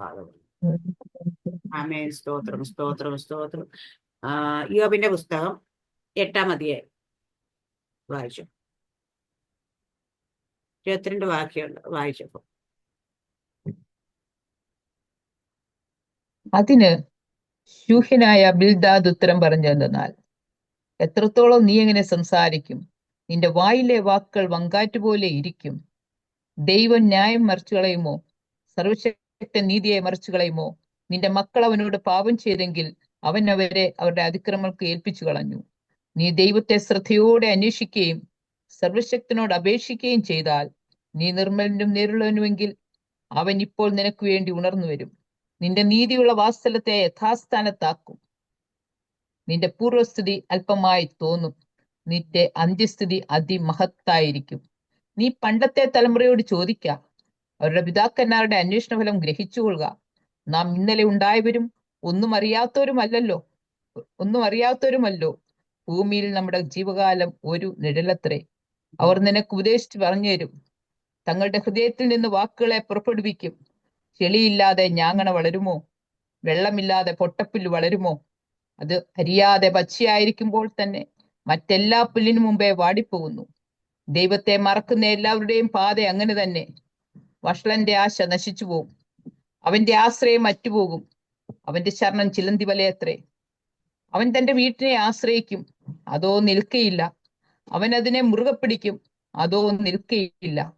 ഭാഗം ആമേൻ സ്തോത്രം സ്തോത്രം സ്തോത്രം. ആ യോബിന്റെ പുസ്തകം എട്ടാം അധ്യായം. വായിച്ചു? ഇരുപത്തിരണ്ട് വാക്യമുണ്ട് വായിച്ചപ്പോ അതിന് ശൂഹ്യനായ ബിൽദാദ് ഉത്തരം പറഞ്ഞെന്നാൽ എത്രത്തോളം നീ എങ്ങനെ സംസാരിക്കും നിന്റെ വായിലെ വാക്കുകൾ വങ്കാറ്റുപോലെ ഇരിക്കും ദൈവം ന്യായം മറിച്ചു കളയുമോ സർവശക്തൻ നീതിയെ മറിച്ചു കളയുമോ നിന്റെ മക്കൾ അവനോട് പാപം ചെയ്തെങ്കിൽ അവൻ അവരെ അവരുടെ അതിക്രമങ്ങൾക്ക് ഏൽപ്പിച്ചു കളഞ്ഞു. നീ ദൈവത്തെ ശ്രദ്ധയോടെ അന്വേഷിക്കുകയും സർവശക്തനോട് അപേക്ഷിക്കുകയും ചെയ്താൽ നീ നിർമ്മലനും നേരുള്ളവനുമെങ്കിൽ അവൻ ഇപ്പോൾ നിനക്ക് വേണ്ടി ഉണർന്നു വരും. നിന്റെ നീതിയുള്ള വാസ്തലത്തെ യഥാസ്ഥാനത്താക്കും. നിന്റെ പൂർവസ്ഥിതി അല്പമായി തോന്നും. നിന്റെ അന്ത്യസ്ഥിതി അതിമഹത്തായിരിക്കും. നീ പണ്ടത്തെ തലമുറയോട് ചോദിക്ക അവരുടെ പിതാക്കന്മാരുടെ അന്വേഷണ ഫലം ഗ്രഹിച്ചുകൊള്ളുക. നാം ഇന്നലെ ഉണ്ടായവരും ഒന്നും അറിയാത്തവരുമല്ലല്ലോ. ഒന്നും അറിയാത്തവരുമല്ലോ. ഭൂമിയിൽ നമ്മുടെ ജീവകാലം ഒരു നിഴലത്രേ. അവർ നിനക്ക് ഉപദേശിച്ച് പറഞ്ഞു തരും തങ്ങളുടെ ഹൃദയത്തിൽ നിന്ന് വാക്കുകളെ പുറപ്പെടുവിക്കും. ചെളിയില്ലാതെ ഞാങ്ങണ വളരുമോ? വെള്ളമില്ലാതെ പൊട്ടപ്പുല്ല് വളരുമോ? അത് അരിയാതെ പച്ചയായിരിക്കുമ്പോൾ തന്നെ മറ്റെല്ലാ പുല്ലിനു മുമ്പേ വാടിപ്പോകുന്നു. ദൈവത്തെ മറക്കുന്ന എല്ലാവരുടെയും പാത അങ്ങനെ തന്നെ. വഷളന്റെ ആശ നശിച്ചു പോകും അവന്റെ ആശ്രയം അറ്റുപോകും. അവന്റെ ശരണം ചിലന്തി വലയത്രേ അവൻ തന്റെ വീട്ടിനെ ആശ്രയിക്കും. അതോ നിൽക്കയില്ല. അവൻ അതിനെ മുറുകെ പിടിക്കും. അതോ നിൽക്കയില്ല.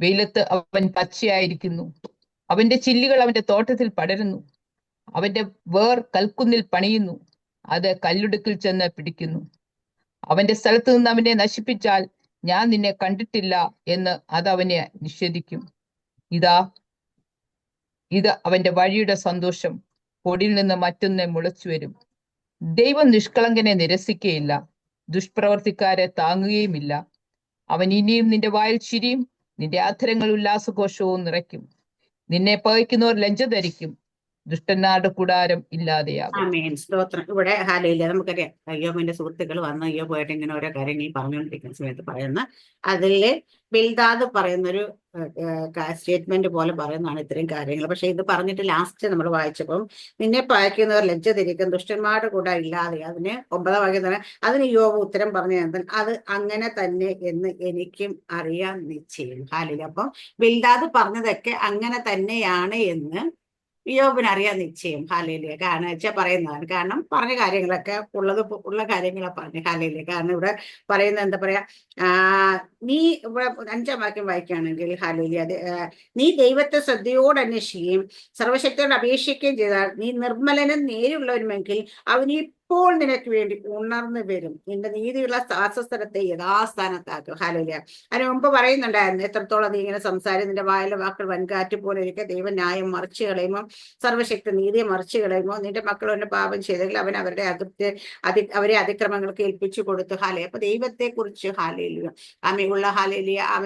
വെയിലത്ത് അവൻ പച്ചയായിരിക്കുന്നു. അവന്റെ ചില്ലുകൾ അവന്റെ തോട്ടത്തിൽ പടരുന്നു. അവന്റെ വേർ കൽക്കുന്നിൽ പണിയുന്നു. അത് കല്ലുടുക്കിൽ ചെന്ന് പിടിക്കുന്നു. അവന്റെ സ്ഥലത്ത് നിന്ന് അവനെ നശിപ്പിച്ചാൽ ഞാൻ നിന്നെ കണ്ടിട്ടില്ല എന്ന് അത് അവനെ നിഷേധിക്കും. ഇതാ ഇത് അവന്റെ വഴിയുടെ സന്തോഷം. പൊടിയിൽ നിന്ന് മറ്റൊന്നെ മുളച്ചു വരും. ദൈവം നിഷ്കളങ്കനെ നിരസിക്കുകയില്ല ദുഷ്പ്രവർത്തിക്കാരെ താങ്ങുകയുമില്ല. അവൻ ഇനിയും നിന്റെ വായിൽ ചിരിയും നിന്റെ അധരങ്ങൾ ഉല്ലാസഘോഷവും നിറയ്ക്കും. നിന്നെ പകയ്ക്കുന്നവർ ലജ്ജ ധരിക്കും. ദുഷ്ടന്മാരുടെ കൂടാരം ഇല്ലാതെയാകും. സ്തോത്രം. ഇവിടെ ഹാലയില്ല നമുക്കറിയാം. അയ്യോമിന്റെ സുഹൃത്തുക്കൾ വന്ന്. അയ്യോ പോയിട്ട് ഇങ്ങനെ ഓരോ കാര്യങ്ങൾ പറഞ്ഞുകൊണ്ടിരിക്കുന്ന സമയത്ത് പറയുന്ന. അതിൽ ബിൽദാദ് പറയുന്നൊരു സ്റ്റേറ്റ്മെന്റ് പോലെ പറയുന്നതാണ് ഇത്രയും കാര്യങ്ങൾ. പക്ഷെ ഇത് പറഞ്ഞിട്ട് ലാസ്റ്റ് നമ്മൾ വായിച്ചപ്പം നിന്നെ പായിക്കുന്നവർ ലജ്ജ തിരിക്കും ദുഷ്ടന്മാരുടെ കൂടെ ഇല്ലാതെ. അതിന് ഒമ്പതാം വാക്യം തന്നെ അതിന് യോഗ ഉത്തരം പറഞ്ഞു തന്നാൽ അത് അങ്ങനെ തന്നെ എന്ന് എനിക്കും അറിയാൻ നിശ്ചയം. ഹാലിൽ അപ്പം ബിൽദാദ് പറഞ്ഞതൊക്കെ അങ്ങനെ തന്നെയാണ് എന്ന് യോബിന് അറിയാൻ നിശ്ചയം. ഹാലയിലെ കാരണം വെച്ചാൽ പറയുന്നതാണ്. കാരണം പറഞ്ഞ കാര്യങ്ങളൊക്കെ ഉള്ളത് ഉള്ള കാര്യങ്ങളെ പറഞ്ഞു. ഹാലയിലെ കാരണം ഇവിടെ പറയുന്നത് എന്താ പറയാ നീ ഇവിടെ അഞ്ചാം വാക്യം വായിക്കുകയാണെങ്കിൽ ഹാലയിലെ അത് നീ ദൈവത്തെ ശ്രദ്ധയോട് അന്വേഷിക്കുകയും സർവശക്തിയോട് അപേക്ഷിക്കുകയും ചെയ്താൽ നീ നിർമ്മലനും നേരുള്ളവരുമെങ്കിൽ അവൻ ഇപ്പോൾ നിനക്ക് വേണ്ടി ഉണർന്നു വരും. നിന്റെ നീതിയുള്ള വാസസ്ഥലത്തെ യഥാസ്ഥാനത്താക്കും. ഹാലോലിയ അതിന് മുമ്പ് പറയുന്നുണ്ടായിരുന്നു എത്രത്തോളം നീ ഇങ്ങനെ സംസാരം നിന്റെ വായിലെ വാക്കുകൾ വൻകാറ്റ് പോലെ ഇരിക്കെ. ദൈവം ന്യായം മറിച്ചു കളയുമോ? സർവശക്തി നീതിയെ മറിച്ചു കളയുമോ? നിന്റെ മക്കൾ ഒന്ന് പാപം ചെയ്തെങ്കിൽ അവൻ അവരുടെ അതിർത്തി അതി അവരെ അതിക്രമങ്ങൾക്ക് ഏൽപ്പിച്ചു കൊടുത്തു. ഹാലയ അപ്പൊ ദൈവത്തെ കുറിച്ച് ഹാലയിലും ആമയുള്ള ഹാലയിലിയ ആമ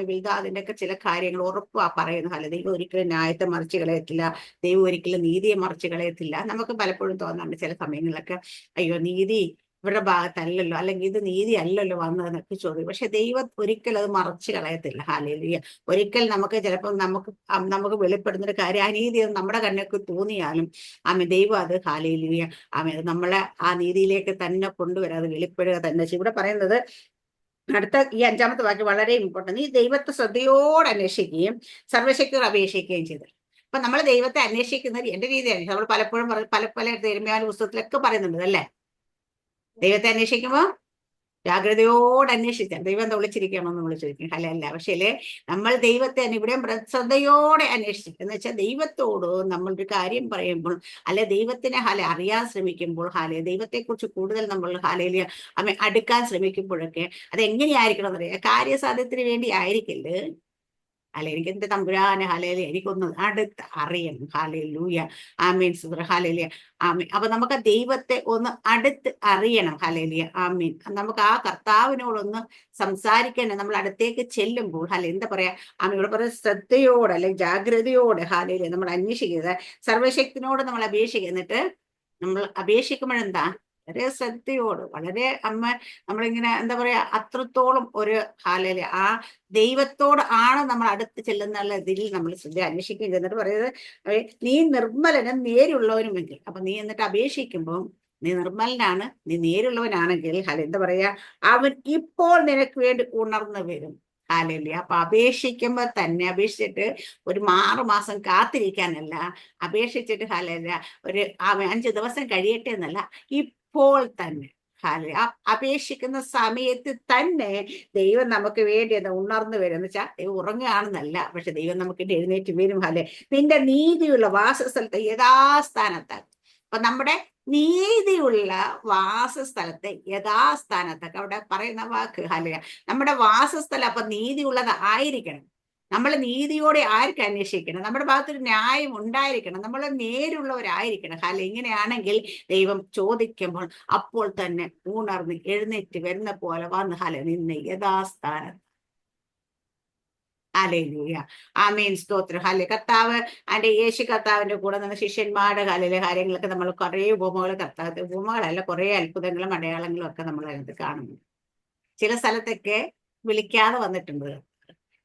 ഒക്കെ ചില കാര്യങ്ങൾ ഉറപ്പാ പറയുന്നു ഹാല ദൈവം ഒരിക്കലും ന്യായത്തെ മറിച്ചു കളയത്തില്ല. ദൈവം ഒരിക്കലും നീതിയെ മറിച്ചു കളയത്തില്ല. നമുക്ക് പലപ്പോഴും തോന്നാറുണ്ട് ചില സമയങ്ങളിലൊക്കെ അയ്യോ നീതി ഇവരുടെ ഭാഗത്തല്ലല്ലോ അല്ലെങ്കിൽ ഇത് നീതി അല്ലല്ലോ വന്നതെന്നൊക്കെ ചോദിക്കും. പക്ഷെ ദൈവം ഒരിക്കലും അത് മറച്ചു കളയത്തില്ല. ഹാലേലിയ ഒരിക്കൽ നമുക്ക് ചിലപ്പോൾ നമുക്ക് നമുക്ക് വെളിപ്പെടുന്ന ഒരു കാര്യം അനീതി നമ്മുടെ കണ്ണൊക്കെ തോന്നിയാലും ആമേ ദൈവം അത് ഹാലേലിയ ആമേ നമ്മളെ ആ നീതിയിലേക്ക് തന്നെ കൊണ്ടുവരാതെ വെളിപ്പെടുക തന്നെ. ഇവിടെ പറയുന്നത് അടുത്ത ഈ അഞ്ചാമത്തെ വാക്യം വളരെ ഇമ്പോർട്ടന്റ് ഈ ദൈവത്തെ ശ്രദ്ധയോടെ അന്വേഷിക്കുകയും സർവശക്തിയോട് അപേക്ഷിക്കുകയും ചെയ്തു അപ്പൊ നമ്മൾ ദൈവത്തെ അന്വേഷിക്കുന്നത് എന്റെ രീതിയാണ്. നമ്മൾ പലപ്പോഴും പല പല തിരുമ്യാന പുസ്തകത്തിലൊക്കെ പറയുന്നുണ്ട് അല്ലേ? ദൈവത്തെ അന്വേഷിക്കുമ്പോൾ ജാഗ്രതയോട് അന്വേഷിച്ചാൽ ദൈവം എന്താ വിളിച്ചിരിക്കണോ എന്ന് നമ്മൾ ചോദിക്കും അല്ല അല്ല. പക്ഷേ നമ്മൾ ദൈവത്തെ ഇവിടെ ശ്രദ്ധയോടെ അന്വേഷിച്ചു. എന്ന് വെച്ചാൽ ദൈവത്തോട് നമ്മൾ ഒരു കാര്യം പറയുമ്പോൾ അല്ലെ ദൈവത്തിനെ ഹാല അറിയാൻ ശ്രമിക്കുമ്പോൾ ഹാലെ ദൈവത്തെക്കുറിച്ച് കൂടുതൽ നമ്മൾ ഹാലയിൽ അടുക്കാൻ ശ്രമിക്കുമ്പോഴൊക്കെ അത് എങ്ങനെയായിരിക്കണം എന്നറിയാം. കാര്യസാധ്യത്തിന് വേണ്ടി ആയിരിക്കില്ല അല്ല എനിക്ക് എന്റെ തമ്പുരാനെ ഹാലേലിയ എനിക്കൊന്ന് അടുത്ത് അറിയണം. ഹാലയിൽ ലൂയ ആമീൻ സുബ്ര ഹാലേലിയ. ആമീൻ. അപ്പൊ നമുക്ക് ദൈവത്തെ ഒന്ന് അടുത്ത് അറിയണം. ഹാലേലിയ. ആമീൻ. നമുക്ക് ആ കർത്താവിനോടൊന്ന് സംസാരിക്കണം നമ്മൾ അടുത്തേക്ക് ചെല്ലുമ്പോൾ ഹാല എന്താ പറയാ? ആമീൻ ഇവിടെ പറയുന്നത് ശ്രദ്ധയോടെ അല്ലെങ്കിൽ ജാഗ്രതയോടെ ഹാലേലിയ നമ്മൾ അന്വേഷിക്കുന്നത് സർവശക്തിനോട് നമ്മൾ അപേക്ഷിക്കുക. എന്നിട്ട് നമ്മൾ അപേക്ഷിക്കുമ്പോഴെന്താ? വളരെ ശ്രദ്ധയോട് വളരെ അമ്മ നമ്മളിങ്ങനെ എന്താ പറയാ അത്രത്തോളം ഒരു ഹാലയിൽ ആ ദൈവത്തോട് ആണ് നമ്മൾ അടുത്ത് ചെല്ലുന്നുള്ള ഇതിൽ നമ്മൾ ശ്രദ്ധ അന്വേഷിക്കുകയും എന്നിട്ട് പറയുന്നത് നീ നിർമ്മലനും നേരുള്ളവനുമെങ്കിൽ അപ്പൊ നീ എന്നിട്ട് അപേക്ഷിക്കുമ്പോൾ നീ നിർമ്മലനാണ് നീ നേരുള്ളവനാണെങ്കിൽ ഹല എന്താ പറയാ അവൻ ഇപ്പോൾ നിനക്ക് വേണ്ടി ഉണർന്നു വരും. ഹാലല്ലേ അപ്പൊ അപേക്ഷിക്കുമ്പോ തന്നെ അപേക്ഷിച്ചിട്ട് ഒരു ആറു മാസം കാത്തിരിക്കാനല്ല അപേക്ഷിച്ചിട്ട് ഹാലല്ല ഒരു അഞ്ച് ദിവസം കഴിയട്ടെ എന്നല്ല ഇപ്പോൾ തന്നെ. അപേക്ഷിക്കുന്ന സമയത്ത് തന്നെ ദൈവം നമുക്ക് വേണ്ടി അത് ഉണർന്നു വരും. എന്ന് വെച്ചാൽ ദൈവം ഉറങ്ങുകയാണെന്നല്ല പക്ഷെ ദൈവം നമുക്ക് എഴുന്നേറ്റ് വരും. അല്ലെ നിന്റെ നീതിയുള്ള വാസസ്ഥലത്ത് യഥാസ്ഥാനത്താക്കും അപ്പൊ നമ്മുടെ നീതിയുള്ള വാസസ്ഥലത്തെ യഥാസ്ഥാനത്തൊക്കെ അവിടെ പറയുന്ന വാക്ക് ഹാലയ നമ്മുടെ വാസസ്ഥലം അപ്പൊ നീതിയുള്ളത് ആയിരിക്കണം നമ്മൾ നീതിയോടെ ആർക്ക് അന്വേഷിക്കണം? നമ്മുടെ ഭാഗത്തൊരു ന്യായം ഉണ്ടായിരിക്കണം. നമ്മൾ നേരുള്ളവരായിരിക്കണം. ഹാല ഇങ്ങനെയാണെങ്കിൽ ദൈവം ചോദിക്കുമ്പോൾ അപ്പോൾ തന്നെ ഉണർന്ന് എഴുന്നേറ്റ് വരുന്ന പോലെ വന്ന് ഹല നിന്ന് യഥാസ്ഥാനത്ത് ഹാലയിലൂയ ആമേൻ. സ്തോത്രം. ഹാലെ കർത്താവ് അന്റെ യേശു കർത്താവിന്റെ കൂടെ നിന്ന് ശിഷ്യന്മാരുടെ കാലിലെ കാര്യങ്ങളൊക്കെ നമ്മൾ കുറേ ഉപമകൾ കർത്താവ് ഉപമകളല്ല കുറേ അത്ഭുതങ്ങളും അടയാളങ്ങളും ഒക്കെ നമ്മൾ അതിനകത്ത് കാണുന്നു ചില സ്ഥലത്തൊക്കെ വിളിക്കാതെ വന്നിട്ടുണ്ട്.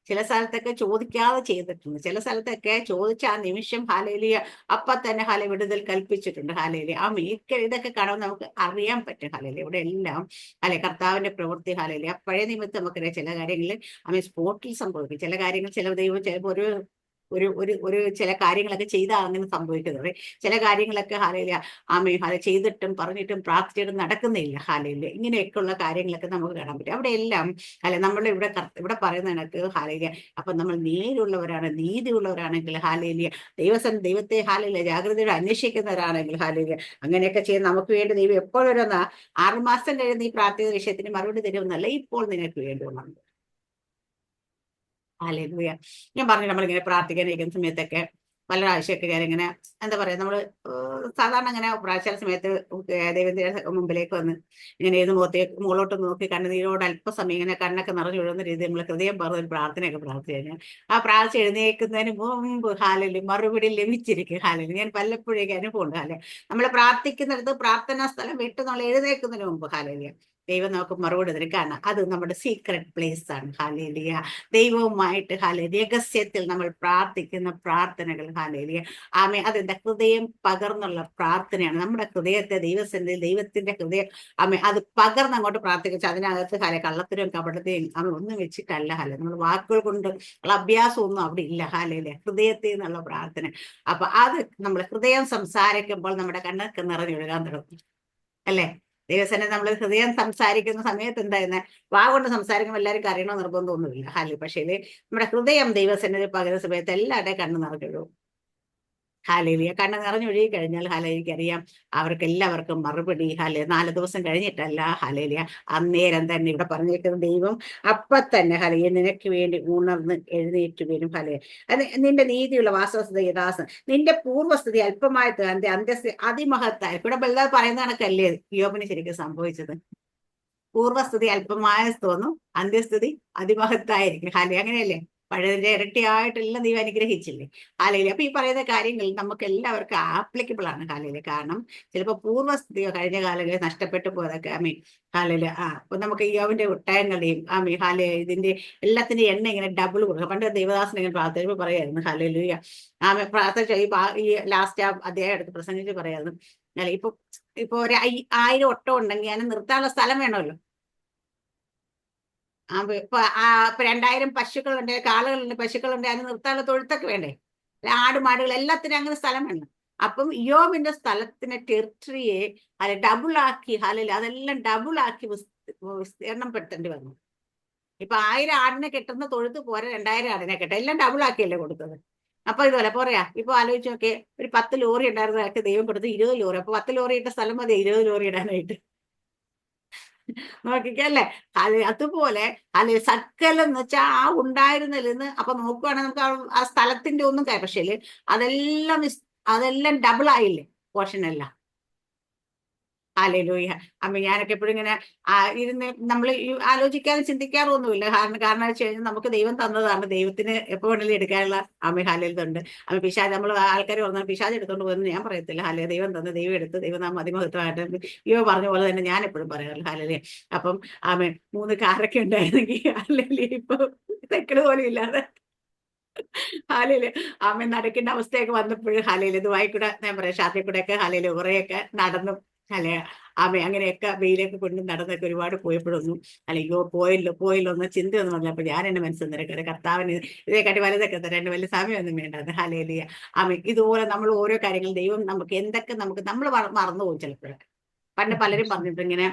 ചില സ്ഥലത്തൊക്കെ ചോദിക്കാതെ ചെയ്തിട്ടുണ്ട്. ചില സ്ഥലത്തൊക്കെ ചോദിച്ച ആ നിമിഷം ഹാലേലിയ അപ്പൊ തന്നെ ഹാല വിടുതൽ കൽപ്പിച്ചിട്ടുണ്ട് ഹാലേലി ആ മീക്ക ഇതൊക്കെ കാണുമ്പോൾ നമുക്ക് അറിയാൻ പറ്റും ഹാലേലി ഇവിടെ എല്ലാം അല്ലെ കർത്താവിന്റെ പ്രവൃത്തി ഹാലേലി ആ പഴയ നിമിത്തം നമുക്കറിയാം ചില കാര്യങ്ങളിൽ അമ്മ സ്പോട്ടിൽ സംഭവിക്കും. ചില കാര്യങ്ങൾ ചില ദൈവം ചിലപ്പോൾ ഒരു ഒരു ഒരു ഒരു ചില കാര്യങ്ങളൊക്കെ ചെയ്താൽ അങ്ങനെ സംഭവിക്കുന്നത്. ചില കാര്യങ്ങളൊക്കെ ഹാലയില ആമേ ഹാല ചെയ്തിട്ടും പറഞ്ഞിട്ടും പ്രാർത്ഥിച്ചിട്ടും നടക്കുന്നില്ല. ഹാലയിൽ ഇങ്ങനെയൊക്കെയുള്ള കാര്യങ്ങളൊക്കെ നമുക്ക് കാണാൻ പറ്റും. അവിടെ എല്ലാം അല്ല നമ്മൾ ഇവിടെ ഇവിടെ പറയുന്ന കണക്ക് ഹാലയില അപ്പൊ നമ്മൾ നേരുള്ളവരാണ് നീതിയുള്ളവരാണെങ്കിൽ ഹാലയിലിയ ദൈവസം ദൈവത്തെ ഹാലയില ജാഗ്രതയോടെ അന്വേഷിക്കുന്നവരാണെങ്കിൽ ഹാലയില അങ്ങനെയൊക്കെ ചെയ്യാൻ നമുക്ക് വേണ്ടി ദൈവം എപ്പോഴൊരുന്ന ആറുമാസം കഴിയുന്ന ഈ പ്രാർത്ഥന വിഷയത്തിന് മറുപടി തരുമെന്നല്ല ഇപ്പോൾ നിനക്ക് വേണ്ടിയുള്ളത് ഹാലയിലുയ ഞാൻ പറഞ്ഞു നമ്മളിങ്ങനെ പ്രാർത്ഥിക്കാൻ ഇരിക്കുന്ന സമയത്തൊക്കെ പല പ്രാവശ്യമൊക്കെ ഞാനിങ്ങനെ എന്താ പറയാ? നമ്മൾ സാധാരണ അങ്ങനെ പ്രാവശ്യം സമയത്ത് ദൈവത്തിന്റെ മുമ്പിലേക്ക് വന്ന് ഇങ്ങനെ ഏത് മുഖത്തേക്ക് മുകളോട്ട് നോക്കി കണ്ണുനീരോട് അല്പസമയം ഇങ്ങനെ കണ്ണൊക്കെ നിറഞ്ഞു വിടുന്ന രീതി നമ്മൾ ഹൃദയം പറഞ്ഞ ഒരു പ്രാർത്ഥനയൊക്കെ പ്രാർത്ഥിച്ചു ആ പ്രാർത്ഥന എഴുന്നേൽക്കുന്നതിന് മുമ്പ് ഹാലിൽ മറുപടി ലഭിച്ചിരിക്കും. ഹാലിൽ ഞാൻ പലപ്പോഴേക്ക് അനുഭവമുണ്ട്. ഹാലെ നമ്മൾ പ്രാർത്ഥിക്കുന്നിടത്ത് പ്രാർത്ഥനാ സ്ഥലം വിട്ട് നമ്മൾ എഴുന്നേൽക്കുന്നതിന് മുമ്പ് ഹാലിയ ദൈവം നമുക്ക് മറുപടി തരും കാരണം അത് നമ്മുടെ സീക്രട്ട് പ്ലേസ് ആണ്. ഹാലേലിയ ദൈവവുമായിട്ട് ഹാലേ രഹസ്യത്തിൽ നമ്മൾ പ്രാർത്ഥിക്കുന്ന പ്രാർത്ഥനകൾ ഹാലേലിയ ആമേ അതെന്താ? ഹൃദയം പകർന്നുള്ള പ്രാർത്ഥനയാണ്. നമ്മുടെ ഹൃദയത്തെ ദൈവസന്നിധി ദൈവത്തിന്റെ ഹൃദയം ആമേ അത് പകർന്ന് അങ്ങോട്ട് പ്രാർത്ഥിച്ചു അതിനകത്ത് ഹാലെ കള്ളത്തിനും കപടത്തെയും അവൻ ഒന്നും വെച്ചിട്ടല്ല ഹാലെ നമ്മൾ വാക്കുകൾ കൊണ്ട് ഉള്ള അഭ്യാസം ഒന്നും അവിടെ ഇല്ല. ഹാലേലിയ ഹൃദയത്തിൽ നിന്നുള്ള പ്രാർത്ഥന. അപ്പൊ അത് നമ്മൾ ഹൃദയം സംസാരിക്കുമ്പോൾ നമ്മുടെ കണ്ണൊക്കെ നിറഞ്ഞൊഴുകാൻ തുടങ്ങും. അല്ലേ? ദൈവസനെ നമ്മൾ ഹൃദയം സംസാരിക്കുന്ന സമയത്ത് എന്തായിരുന്നു? വാ കൊണ്ട് സംസാരിക്കുമ്പോൾ എല്ലാവർക്കും കരയണോ നിർബന്ധമൊന്നുമില്ല. ഹാലി പക്ഷേ നമ്മുടെ ഹൃദയം ദൈവസേനയിൽ പകരുന്ന സമയത്ത് എല്ലാവരുടെയും കണ്ണു നിറഞ്ഞൊഴുകും ഹാലേലിയ. കണ്ണ് നിറഞ്ഞൊഴുകി കഴിഞ്ഞാൽ ഹാലേലിക്ക് അറിയാം. അവർക്ക് എല്ലാവർക്കും മറുപടി ഹാലെ നാല് ദിവസം കഴിഞ്ഞിട്ടല്ല ഹാലേലിയ. അന്നേരം തന്നെ ഇവിടെ പറഞ്ഞിരിക്കുന്ന ദൈവം അപ്പൊ തന്നെ ഹലയെ നിനക്ക് വേണ്ടി ഉണർന്ന് എഴുന്നേറ്റ് വരും ഹലേ അത് നിന്റെ നീതിയുള്ള വാസവസ്ഥ യഥാസം നിന്റെ പൂർവസ്ഥിതി അല്പമായ തന്റെ അന്ത്യസ്ഥി അതിമഹത്തായ. ഇവിടെ ബല്ലാതെ പറയുന്ന കണക്കല്ലേ യോബിന് ശരിക്കും സംഭവിച്ചത്. പൂർവസ്ഥിതി അല്പമായ തോന്നും അന്ത്യസ്ഥിതി അതിമഹത്തായിരിക്കും. ഹലേ അങ്ങനെയല്ലേ? പഴയതിന്റെ ഇരട്ടിയായിട്ടെല്ലാം ദൈവം അനുഗ്രഹിച്ചില്ലേ? കാലയിലെ അപ്പൊ ഈ പറയുന്ന കാര്യങ്ങൾ നമുക്ക് എല്ലാവർക്കും ആപ്ലിക്കബിൾ ആണ് ഹാലയിൽ കാരണം ചിലപ്പോൾ പൂർവസ്ഥിതിയോ കഴിഞ്ഞ കാലങ്ങളിൽ നഷ്ടപ്പെട്ടു പോയതൊക്കെ. ഐ മീൻ ഹാലയിൽ ആ അപ്പൊ നമുക്ക് യോവിന്റെ ഒട്ടായങ്ങളുടെയും ആ മീൻ ഹാല ഇതിന്റെ എല്ലാത്തിന്റെ എണ്ണ ഇങ്ങനെ ഡബിൾ കൊടുക്കുക പണ്ട് ദേവദാസൻ ഇങ്ങനെ പ്രാർത്ഥിച്ചപ്പോൾ പറയായിരുന്നു ഹാലയിലൂയ ആമെ പ്രാർത്ഥിച്ച ഈ ഈ ലാസ്റ്റ് ആ അദ്ദേഹം എടുത്ത് പ്രസംഗിച്ച് പറയായിരുന്നു അല്ല ഇപ്പൊ ഇപ്പൊ ഒരു ആയിരം ഒട്ടം ഉണ്ടെങ്കിൽ അതിന് നിർത്താനുള്ള സ്ഥലം വേണമല്ലോ ആ ഇപ്പൊ- ഇപ്പൊ ആ ഇപ്പൊ രണ്ടായിരം പശുക്കളുണ്ട് കാളുകളുണ്ട് പശുക്കളുണ്ട് അതിന് നിർത്താനുള്ള തൊഴുത്തൊക്കെ വേണ്ടേ? ആട് മാടുകൾ എല്ലാത്തിനും അങ്ങനെ സ്ഥലം വേണം. അപ്പം യോബിന്റെ സ്ഥലത്തിന്റെ ടെറിട്ടറിയെ അല്ലെ ഡബിൾ ആക്കി ഹലിൽ അതെല്ലാം ഡബിൾ ആക്കി വിസ്- വിസ്തീർണം പെടുത്തേണ്ടി വന്നു. ഇപ്പൊ ആയിരം ആടിനെ കിട്ടുന്ന തൊഴുത്ത് പോരെ രണ്ടായിരം ആടിനെ കെട്ടുക എല്ലാം ഡബിൾ ആക്കിയല്ലേ കൊടുത്തത്? അപ്പൊ ഇതുപോലെ പോരാ ഇപ്പൊ ആലോചിച്ച് നോക്കിയേ ഒരു പത്ത് ലോറി ഉണ്ടായിരുന്നതൊക്കെ ദൈവം കൊടുത്ത് ഇരുപത് ലോറി അപ്പൊ പത്ത് ലോറി ഇട്ട സ്ഥലം മതി ഇരുപത് ലോറി ഇടാനായിട്ട്. നോക്കിക്കല്ലേ? അല്ലെ അതുപോലെ അല്ലെ സക്കലം എന്ന് വെച്ചാൽ ആ ഉണ്ടായിരുന്നതിൽ നിന്ന് അപ്പൊ നോക്കുവാണെങ്കിൽ നമുക്ക് ആ സ്ഥലത്തിന്റെ ഒന്നും കയറി പക്ഷേ അതെല്ലാം അതെല്ലാം ഡബിൾ ആയില്ലേ? പോർഷൻ എല്ലാം. ഹാലലൂയ അപ്പൊ ഞാനൊക്കെ എപ്പോഴും ഇങ്ങനെ ഇരുന്ന് നമ്മൾ ആലോചിക്കാതെ ചിന്തിക്കാറൊന്നുമില്ല. കാരണം കാരണം വെച്ച് കഴിഞ്ഞാൽ നമുക്ക് ദൈവം തന്നതാണ്. ദൈവത്തിന് എപ്പോ വേണമെങ്കിലും എടുക്കാനുള്ള അമ്മ ഹാലയിലുണ്ട് അപ്പൊ പിശാജ് നമ്മൾ ആൾക്കാർ പറഞ്ഞാൽ പിശാജ് എടുത്തോണ്ട് പോകുന്നത് ഞാൻ പറയത്തില്ല. ഹാലയ ദൈവം തന്ന ദൈവം എടുത്ത് ദൈവം നാം അതിമഹത്വമായിട്ട് ഇവ പറഞ്ഞ പോലെ തന്നെ ഞാൻ എപ്പോഴും പറയാറില്ല. ഹാലലേ അപ്പം ആമേ മൂന്ന് കാറൊക്കെ ഉണ്ടായിരുന്നെങ്കിൽ ഹാലലേ ഇപ്പൊ തെക്കട് പോലും ഇല്ലാതെ. ഹാലയിൽ ആമ നടക്കേണ്ട അവസ്ഥയൊക്കെ വന്നപ്പോഴും ഹാലയിൽ ഇതുമായി കൂടെ ഞാൻ പറയാം ഷാത്തിൽ കൂടെ ഒക്കെ ഹാലയിൽ കുറേയൊക്കെ നടന്നു അല്ലെ? ആമ അങ്ങനെയൊക്കെ വെയിലൊക്കെ കൊണ്ട് നടന്നൊക്കെ ഒരുപാട് പോയപ്പോഴൊന്നും അല്ല അയ്യോ പോയല്ലോ പോയല്ലോ എന്ന ചിന്തയൊന്നും അപ്പൊ ഞാൻ എന്റെ മനസ്സിൽ നിരക്കട്ടെ കർത്താവിന് ഇതേക്കാട്ടി വലുതൊക്കെ തരാം എന്റെ വലിയ സമയമൊന്നും വേണ്ടത് ഹലേലിയ അമ്മ ഇതുപോലെ നമ്മൾ ഓരോ കാര്യങ്ങൾ ദൈവം നമുക്ക് എന്തൊക്കെ നമുക്ക് നമ്മൾ മറന്നു പോകും ചിലപ്പോഴൊക്കെ പണ്ട് പലരും പറഞ്ഞിട്ട് ഇങ്ങനെ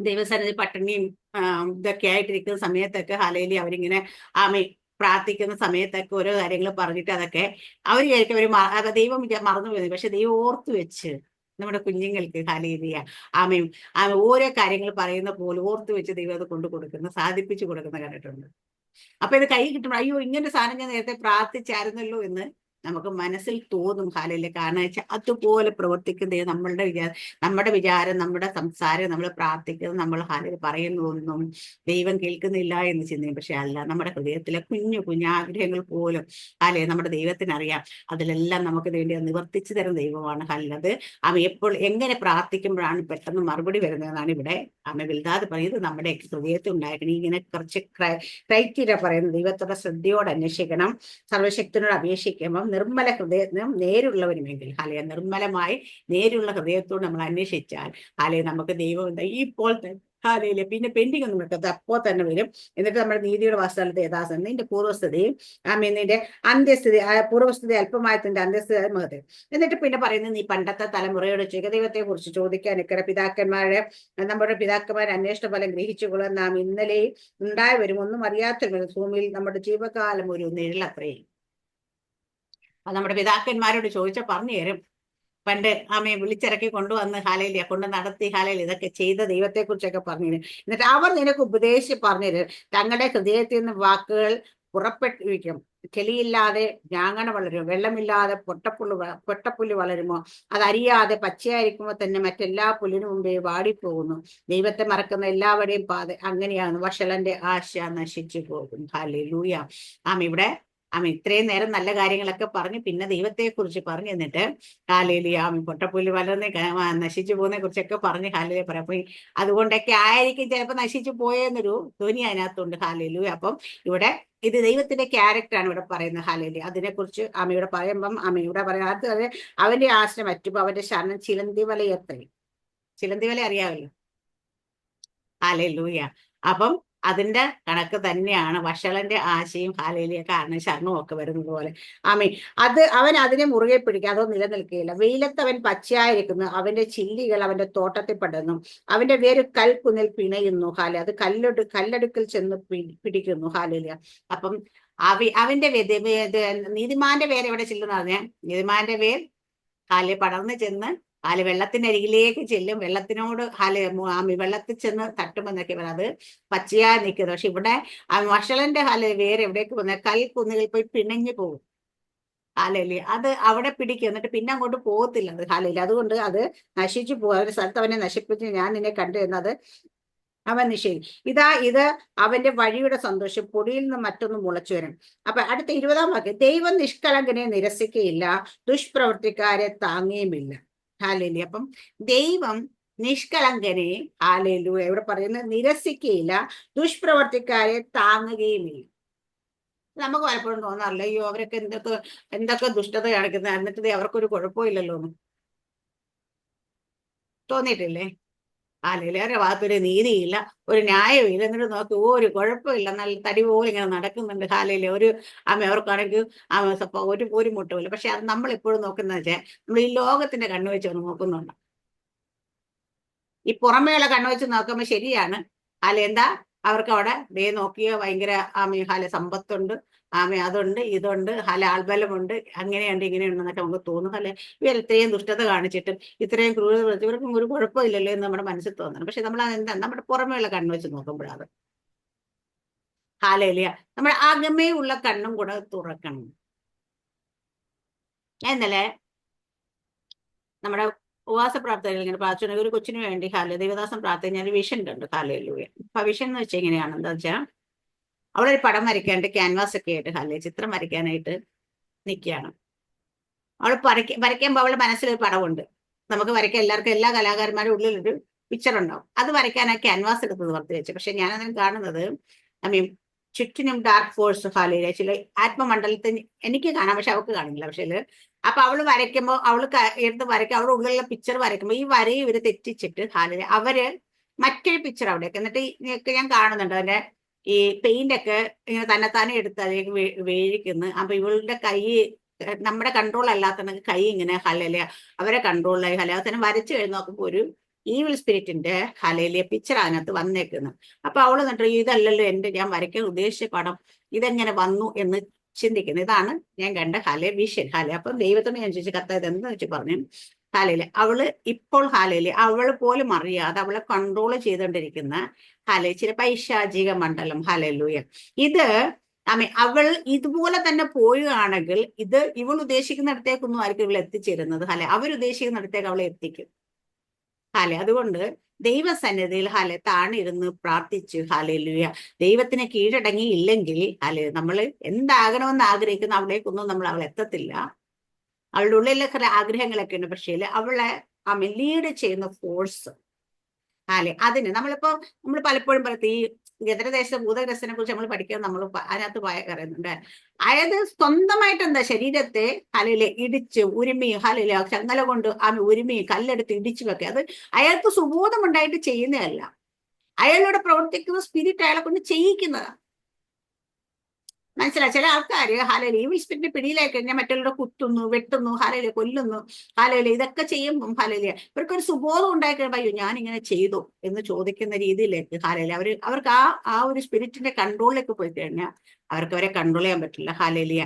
ദൈവസന്നിധി പട്ടിണിയും ആ, ഇതൊക്കെ ആയിട്ടിരിക്കുന്ന സമയത്തൊക്കെ ഹലേലി അവരിങ്ങനെ ആമ പ്രാർത്ഥിക്കുന്ന സമയത്തൊക്കെ ഓരോ കാര്യങ്ങൾ പറഞ്ഞിട്ട് അതൊക്കെ അവർ വിചാരിക്കും അവർ ദൈവം മറന്നു പോയത് പക്ഷെ ദൈവം ഓർത്തു വെച്ച് നമ്മുടെ കുഞ്ഞുങ്ങൾക്ക് ഹാലേലിയ ആമയും ആമ ഓരോ കാര്യങ്ങൾ പറയുന്ന പോലെ ഓർത്ത് വെച്ച് ദൈവം അത് കൊണ്ടു കൊടുക്കുന്ന സാധിപ്പിച്ചു കൊടുക്കുന്ന കണ്ടിട്ടുണ്ട്. അപ്പൊ ഇത് കൈ കിട്ടുമ്പോൾ അയ്യോ ഇങ്ങനെ സാധനം ഞാൻ നേരത്തെ പ്രാർത്ഥിച്ചായിരുന്നല്ലോ എന്ന് നമുക്ക് മനസ്സിൽ തോന്നും ഹാലയിലെ കാരണം വെച്ചാൽ അതുപോലെ പ്രവർത്തിക്കുന്ന ദൈവം നമ്മളുടെ വിചാര നമ്മുടെ വിചാരം നമ്മുടെ സംസാരം നമ്മൾ പ്രാർത്ഥിക്കുന്നത് നമ്മൾ ഹാലയിൽ പറയുന്നതൊന്നും ദൈവം കേൾക്കുന്നില്ല എന്ന് ചിന്തയും പക്ഷെ അല്ല നമ്മുടെ ഹൃദയത്തിലെ കുഞ്ഞു കുഞ്ഞു ആഗ്രഹങ്ങൾ പോലും ഹാലയെ നമ്മുടെ ദൈവത്തിനറിയാം. അതിലെല്ലാം നമുക്ക് വേണ്ടി നിവർത്തിച്ചു തരുന്ന ദൈവമാണ് ഹല്ലത് അവ എപ്പോൾ എങ്ങനെ പ്രാർത്ഥിക്കുമ്പോഴാണ് പെട്ടെന്ന് മറുപടി വരുന്നതെന്നാണ് ഇവിടെ അമ്മ വലുതാതെ പറയുന്നത്. നമ്മുടെ ഹൃദയത്തിൽ ഉണ്ടായിരിക്കണം. ഇങ്ങനെ കുറച്ച് ക്രൈറ്റീരിയ പറയുന്നത് ദൈവത്തോടെ ശ്രദ്ധയോടെ അന്വേഷിക്കണം. സർവശക്തിനോട് അപേക്ഷിക്കുമ്പം നിർമ്മല ഹൃദയം നേരുള്ളവരുമെങ്കിൽ ഹാലയ നിർമ്മലമായി നേരുള്ള ഹൃദയത്തോട് നമ്മൾ അന്വേഷിച്ചാൽ ഹാലയ നമുക്ക് ദൈവം എന്താ ഇപ്പോൾ ഹാലയിൽ പിന്നെ പെൻഡിങ് ഒന്നും വെക്കരുത് അപ്പോൾ തന്നെ വരും. എന്നിട്ട് നമ്മുടെ നീതിയുടെ വാസ്തവത്തെ യഥാസം നിന്റെ പൂർവസ്ഥിതിയും ആമേ നിന്റെ അന്ത്യസ്ഥിതി പൂർവസ്ഥിതി അല്പമായതിന്റെ അന്ത്യസ്ഥിതി മഹത്വം എന്നിട്ട് പിന്നെ പറയുന്നത് നീ പണ്ടത്തെ തലമുറയോട് ചികദൈവത്തെ കുറിച്ച് ചോദിക്കാൻ ഇക്കര പിതാക്കന്മാരെ നമ്മുടെ പിതാക്കന്മാരെ അന്വേഷണ ഫലം ഗ്രഹിച്ചുകൊള്ളാൻ നാം ഇന്നലെയും ഉണ്ടായി വരും ഒന്നും അറിയാത്ത ഭൂമിയിൽ നമ്മുടെ ജീവകാലം ഒരു നിഴലത്രയും അത് നമ്മുടെ പിതാക്കന്മാരോട് ചോദിച്ച പറഞ്ഞു തരും. പണ്ട് അമ്മയെ വിളിച്ചിറക്കി കൊണ്ടുവന്ന് ഹാലയിൽ കൊണ്ട് നടത്തി ഹാലയിൽ ഇതൊക്കെ ചെയ്ത ദൈവത്തെക്കുറിച്ചൊക്കെ പറഞ്ഞു തരും. എന്നിട്ട് അവർ നിനക്ക് ഉപദേശിച്ച് പറഞ്ഞു തരും. തങ്ങളുടെ ഹൃദയത്തിൽ നിന്ന് വാക്കുകൾ പുറപ്പെട്ടിരിക്കും. ചെളിയില്ലാതെ ഞാങ്ങണ വളരും വെള്ളമില്ലാതെ പൊട്ടപ്പുള്ളു പൊട്ടപ്പുല്ല് വളരുമോ? അതറിയാതെ പച്ചയായിരിക്കുമ്പോൾ തന്നെ മറ്റെല്ലാ പുല്ലിനു മുമ്പേ വാടിപ്പോകുന്നു. ദൈവത്തെ മറക്കുന്ന എല്ലാവരുടെയും പാത അങ്ങനെയാണ്. വഷളന്റെ ആശ നശിച്ചു പോകും ഹാലേ ലൂയ ആമ ഇവിടെ ആമ ഇത്രയും നേരം നല്ല കാര്യങ്ങളൊക്കെ പറഞ്ഞ് പിന്നെ ദൈവത്തെ കുറിച്ച് പറഞ്ഞു എന്നിട്ട് ഹാലേലി ആമ പൊട്ടപ്പുല്ല് വളർന്ന് നശിച്ചു പോകുന്നതിനെ കുറിച്ചൊക്കെ പറഞ്ഞ് ഹാലേലി പറയാം അപ്പൊ അതുകൊണ്ടൊക്കെ ആയിരിക്കും ചിലപ്പോൾ നശിച്ചു പോയെന്നൊരു ധ്വനി അതിനകത്തുണ്ട് ഹാലേലു അപ്പം ഇവിടെ ഇത് ദൈവത്തിന്റെ ക്യാരക്ടറാണ് ഇവിടെ പറയുന്നത് ഹാലേലി അതിനെക്കുറിച്ച് അമ്മയുടെ പറയുമ്പം അമ്മയുടെ ഇവിടെ പറയാം അത് അത് അവന്റെ ആശ്രയം അറ്റുമ്പോ അവന്റെ ശരണം ചിലന്തി വലയത്രേ ചിലന്തി വല അറിയാമല്ലോ ഹാലേലൂയ. അപ്പം അതിന്റെ കണക്ക് തന്നെയാണ് വഷളന്റെ ആശയും ഹാലയിലെ കാരണം ശരണവും ഒക്കെ വരുന്നത് പോലെ. ആമേ അത് അവൻ അതിനെ മുറുകെ പിടിക്കുക അതോ നിലനിൽക്കുകയില്ല വെയിലത്ത് അവൻ പച്ചയായിരിക്കുന്നു. അവന്റെ ചില്ലികൾ അവന്റെ തോട്ടത്തിൽ പെടുന്നു അവന്റെ വേര് കൽക്കുന്നിൽ പിണയുന്നു ഹാല അത് കല്ലൊടു കല്ലടുക്കിൽ ചെന്ന് പിടിക്കുന്നു ഹാലയിലെ അപ്പം അവി അവന്റെ നീതിമാന്റെ വേര് എവിടെ ചെല്ലുന്ന പറഞ്ഞ? നീതിമാന്റെ വേർ ഹാലി പടർന്ന് ചെന്ന് ഹാൽ വെള്ളത്തിന്റെ അരികിലേക്ക് ചെല്ലും. വെള്ളത്തിനോട് ആമി വെള്ളത്തിൽ ചെന്ന് തട്ടുമെന്നൊക്കെ പറയുന്നത് അത് പച്ചയായി നിൽക്കുന്നത്. പക്ഷെ ഇവിടെ ആ വഷളന്റെ ഹാൽ വേറെ എവിടേക്ക് പോകുന്ന കൽക്കുന്നുകളിൽ പോയി പിണഞ്ഞു പോകും. ഹാലയിൽ അത് അവിടെ പിടിക്കും. എന്നിട്ട് പിന്നെ അങ്ങോട്ട് പോകത്തില്ല അത് ഹാലയിൽ അതുകൊണ്ട് അത് നശിച്ചു പോകും. അവരുടെ സ്ഥലത്ത് അവനെ നശിപ്പിച്ച് ഞാൻ നിന്നെ കണ്ടു എന്നത് അവൻ നിഷേധി ഇതാ ഇത് അവന്റെ വഴിയുടെ സന്തോഷം. പൊടിയിൽ നിന്ന് മറ്റൊന്ന് മുളച്ചു വരും അപ്പൊ അടുത്ത ഇരുപതാം വാക്യം. ദൈവം നിഷ്കളങ്കനെ നിരസിക്കുകയില്ല ദുഷ്പ്രവർത്തിക്കാരെ താങ്ങുകയുമില്ല ഹാലേലി അപ്പം ദൈവം നിഷ്കളങ്കനെ ഹാലേലു എവിടെ പറയുന്നത് നിരസിക്കുകയില്ല ദുഷ്പ്രവർത്തിക്കാരെ താങ്ങുകയുമില്ല. നമുക്ക് പലപ്പോഴും തോന്നാറില്ല അയ്യോ അവരൊക്കെ എന്തൊക്കെ എന്തൊക്കെ ദുഷ്ടത കാണിക്കുന്നത് എന്നിട്ട് അവർക്കൊരു കുഴപ്പമില്ലല്ലോ എന്ന് തോന്നിയിട്ടില്ലേ ആലേലേറെ ഭാഗത്തൊരു നീതിയില്ല ഒരു ന്യായമില്ല എന്നിട്ട് നോക്കി ഒരു കുഴപ്പമില്ല. നല്ല തടി പോലെ ഇങ്ങനെ നടക്കുന്നുണ്ട് ഹാലയിലെ ഒരു ആമ അവർക്കാണെങ്കിൽ സപ്പ ഒരു ഒരു മുട്ടുമില്ല പക്ഷെ അത് നമ്മൾ എപ്പോഴും നോക്കുന്നത് വെച്ചാൽ നമ്മൾ ഈ ലോകത്തിന്റെ കണ്ണു വെച്ച് നോക്കുന്നുണ്ട്. ഈ പുറമേയുള്ള കണ്ണു വെച്ച് നോക്കുമ്പോൾ ശരിയാണ്. അല്ല എന്താ? അവർക്ക് അവിടെ ദേ നോക്കിയ? ഭയങ്കര ആമ ഹാല സമ്പത്തുണ്ട്. ആമ അതുണ്ട് ഇതുണ്ട് ഹലാൽ ബലമുണ്ട് അങ്ങനെയുണ്ട് ഇങ്ങനെയുണ്ടെന്നൊക്കെ നമുക്ക് തോന്നും അല്ലെ? ഇവർ ഇത്രയും ദുഷ്ടത കാണിച്ചിട്ടും ഇത്രയും ക്രൂരത ഇവർക്കും ഒരു കുഴപ്പമില്ലല്ലോ എന്ന് നമ്മുടെ മനസ്സിൽ തോന്നണം. പക്ഷെ നമ്മൾ എന്താ നമ്മുടെ പുറമേയുള്ള കണ്ണ് വെച്ച് നോക്കുമ്പോഴാണ്. ഹാലേലിയ. നമ്മുടെ അകമേ ഉള്ള കണ്ണും കൂടെ തുറക്കണം. എന്നല്ലേ നമ്മുടെ ഉപവാസ പ്രാർത്ഥനയിൽ ഇങ്ങനെ പ്രാർത്ഥന ഒരു കൊച്ചിന് വേണ്ടി ഹാല ദേവദാസം പ്രാർത്ഥന ഞാൻ വിഷൻ കണ്ടു. ഹാലയിലൂയ അപ്പൊ വിഷൻ എന്ന് വെച്ചാൽ എങ്ങനെയാണ് എന്താ വെച്ചാൽ അവളൊരു പടം വരയ്ക്കാണ്ട് ക്യാൻവാസ് ഒക്കെ ആയിട്ട് ഹാലേ ചിത്രം വരയ്ക്കാനായിട്ട് നിൽക്കുകയാണ് അവൾ വരയ്ക്ക വരയ്ക്കുമ്പോൾ അവളുടെ മനസ്സിലൊരു പടമുണ്ട് നമുക്ക് വരയ്ക്കാൻ എല്ലാവർക്കും എല്ലാ കലാകാരന്മാരുടെ ഉള്ളിലൊരു പിക്ചർ ഉണ്ടാവും. അത് വരയ്ക്കാൻ ആ ക്യാൻവാസ് എടുത്തത് പുറത്ത് വെച്ചു. പക്ഷെ ഞാൻ അതിന് കാണുന്നത് ഐ മീൻ ചുറ്റിനും ഡാർക്ക് ഫോഴ്സ് ഹാലയിലെ ചില ആത്മമണ്ഡലത്തിൽ എനിക്ക് കാണാം പക്ഷെ അവൾക്ക് കാണില്ല. പക്ഷേ അപ്പൊ അവൾ വരയ്ക്കുമ്പോൾ അവൾ എടുത്ത് വരയ്ക്കും അവളുടെ ഉള്ളിലുള്ള പിക്ചർ വരയ്ക്കുമ്പോൾ ഈ വരയെ ഇവർ തെറ്റിച്ചിട്ട് ഹാലിൽ അവർ മറ്റൊരു പിക്ചർ അവിടെയൊക്കെ എന്നിട്ട് ഞാൻ കാണുന്നുണ്ട് അതിന്റെ ഈ പെയിന്റ് ഒക്കെ ഇങ്ങനെ തന്നെ എടുത്ത് അതിലേക്ക് വേഴിക്കുന്നു അപ്പൊ ഇവളുടെ കൈ നമ്മുടെ കൺട്രോൾ അല്ലാത്ത കൈ ഇങ്ങനെ ഹലല അവരെ കൺട്രോളിലായി തന്നെ വരച്ചു കഴിഞ്ഞ് നോക്കുമ്പോൾ ഒരു ഈവിൾ സ്പിരിറ്റിന്റെ ഹലയിലെ പിക്ചർ അതിനകത്ത് വന്നേക്കുന്നു. അപ്പൊ അവൾ എന്നിട്ട് ഇതല്ലല്ലോ എന്റെ ഞാൻ വരയ്ക്കാൻ ഉദ്ദേശിച്ച പടം ഇതെങ്ങനെ വന്നു എന്ന് ചിന്തിക്കുന്നു. ഇതാണ് ഞാൻ കണ്ട ഹല വിഷൻ ഹല അപ്പം ദൈവത്തോട് ഞാൻ ചോദിച്ചു കത്ത ഇതെന്ന് വെച്ച് പറഞ്ഞു ഹാലയിൽ. അവൾ ഇപ്പോൾ ഹാലയിൽ. അവൾ പോലും അറിയാതെ അവളെ കൺട്രോൾ ചെയ്തുകൊണ്ടിരിക്കുന്ന ഹാല ചില പൈശാചിക മണ്ഡലം ഹാലലൂയ. ഇത് ആമേ അവൾ ഇതുപോലെ തന്നെ പോവുകയാണെങ്കിൽ ഇത് ഇവൾ ഉദ്ദേശിക്കുന്നിടത്തേക്കൊന്നും ആയിരിക്കും ഇവൾ എത്തിച്ചേരുന്നത് ഹലെ. അവർ ഉദ്ദേശിക്കുന്നിടത്തേക്ക് അവളെ എത്തിക്കും ഹാലെ. അതുകൊണ്ട് ദൈവസന്നിധിയിൽ ഹാലെ താണിരുന്ന് പ്രാർത്ഥിച്ചു ഹാലലൂയ. ദൈവത്തിന് കീഴടങ്ങിയില്ലെങ്കിൽ ഹാലെ നമ്മൾ എന്താകണമെന്ന് ആഗ്രഹിക്കുന്ന അവിടേക്കൊന്നും നമ്മൾ അവൾ എത്തത്തില്ല. അവളുടെ ഉള്ളിലൊക്കെ ആഗ്രഹങ്ങളൊക്കെ ഉണ്ട്. പക്ഷേ അവളെ ലീഡ് ചെയ്യുന്ന ഫോഴ്സ് അല്ലെ അതിന് നമ്മളിപ്പോ നമ്മൾ പലപ്പോഴും പറയത്തി ഈ ഗതരദേശ ഭൂതഗ്രസ്തനെ കുറിച്ച് നമ്മൾ പഠിക്കാൻ നമ്മൾ അതിനകത്ത് പറയുന്നുണ്ട് അതായത് സ്വന്തമായിട്ട് എന്താ ശരീരത്തെ ഹലയിലെ ഇടിച്ച് ഉരുമി ഹലയിലെ ചങ്ങല കൊണ്ട് ആ ഉരുമി കല്ലെടുത്ത് ഇടിച്ചു വെക്കുക. അത് അയാൾക്ക് സുബോധമുണ്ടായിട്ട് ചെയ്യുന്നതല്ല. അയാളോട് പ്രവർത്തിക്കുന്ന സ്പിരിറ്റ് അയാളെ കൊണ്ട് ചെയ്യിക്കുന്നതാണ് മനസ്സിലായി ചില ആൾക്കാര് ഹാലയിൽ ഈ സ്പിരിറ്റ് പിടിയിലായി കഴിഞ്ഞാൽ മറ്റുള്ളവരെ കുത്തുന്നു വെട്ടുന്നു ഹാലയിൽ കൊല്ലുന്നു ഹാലയിൽ ഇതൊക്കെ ചെയ്യുമ്പം ഹാലയിൽ ഇവർക്കൊരു സുബോധം ഉണ്ടായി കഴിയുമ്പോൾ അയ്യോ ഞാൻ ഇങ്ങനെ ചെയ്തു എന്ന് ചോദിക്കുന്ന രീതിയിലേക്ക് ഹാലയിൽ അവർ അവർക്ക് ആ ആ ഒരു സ്പിരിറ്റിന്റെ കൺട്രോളിലേക്ക് പോയി കഴിഞ്ഞാൽ അവർക്ക് അവരെ കൺട്രോൾ ചെയ്യാൻ പറ്റില്ല. ഹലലിയ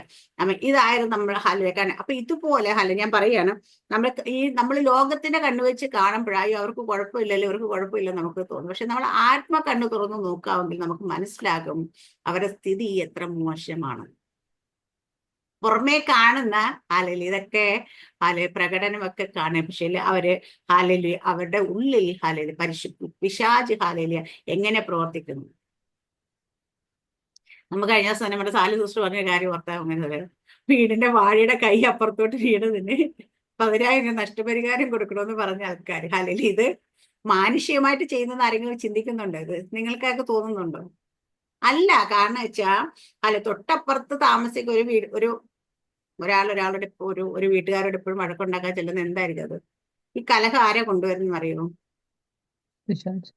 ഇതായിരുന്നു നമ്മൾ ഹാലലിയ അപ്പൊ ഇതുപോലെ ഹല ഞാൻ പറയാണ് നമ്മൾ ഈ നമ്മൾ ലോകത്തിന്റെ കണ്ണു വെച്ച് കാണുമ്പോഴായി അവർക്ക് കുഴപ്പമില്ലല്ലോ? ഇവർക്ക് കുഴപ്പമില്ല നമുക്ക് തോന്നും. പക്ഷെ നമ്മൾ ആത്മ കണ്ണു തുറന്ന് നോക്കാമെങ്കിൽ നമുക്ക് മനസ്സിലാകും അവരുടെ സ്ഥിതി എത്ര മോശമാണ്. പുറമേ കാണുന്ന ഹാലലി ഇതൊക്കെ ഹാല പ്രകടനമൊക്കെ കാണാൻ പക്ഷേ അവർ ഹാലലി അവരുടെ ഉള്ളിൽ ഹാലലി പരിശു പിശാജ് ഹാലലിയ എങ്ങനെ പ്രവർത്തിക്കുന്നു? നമുക്ക് കഴിഞ്ഞ ദിവസം നമ്മുടെ സാലി സിസ്റ്റർ പറഞ്ഞ കാര്യം ഓർത്താൽ അങ്ങനെ വീടിന്റെ വാഴയുടെ കൈ അപ്പുറത്തോട്ട് വീണതിന് പതിനായിരം നഷ്ടപരിഹാരം കൊടുക്കണമെന്ന് പറഞ്ഞ ആൾക്കാർ അല്ലെങ്കിൽ ഇത് മാനുഷികമായിട്ട് ചെയ്യുന്ന ആരെങ്കിലും ചിന്തിക്കുന്നുണ്ടോ ഇത്? നിങ്ങൾക്കൊക്കെ തോന്നുന്നുണ്ടോ? അല്ല കാരണം വെച്ചാ അല്ല തൊട്ടപ്പുറത്ത് താമസിക്കുന്ന ഒരു വീട് ഒരു ഒരാൾ ഒരാളുടെ ഒരു ഒരു വീട്ടുകാരോട് എപ്പോഴും വഴക്കുണ്ടാക്കാൻ ചെല്ലുന്ന എന്തായിരിക്കും അത്? ഈ കലഹം ആരെ കൊണ്ടുവരുന്ന അറിയോ പിശാച്.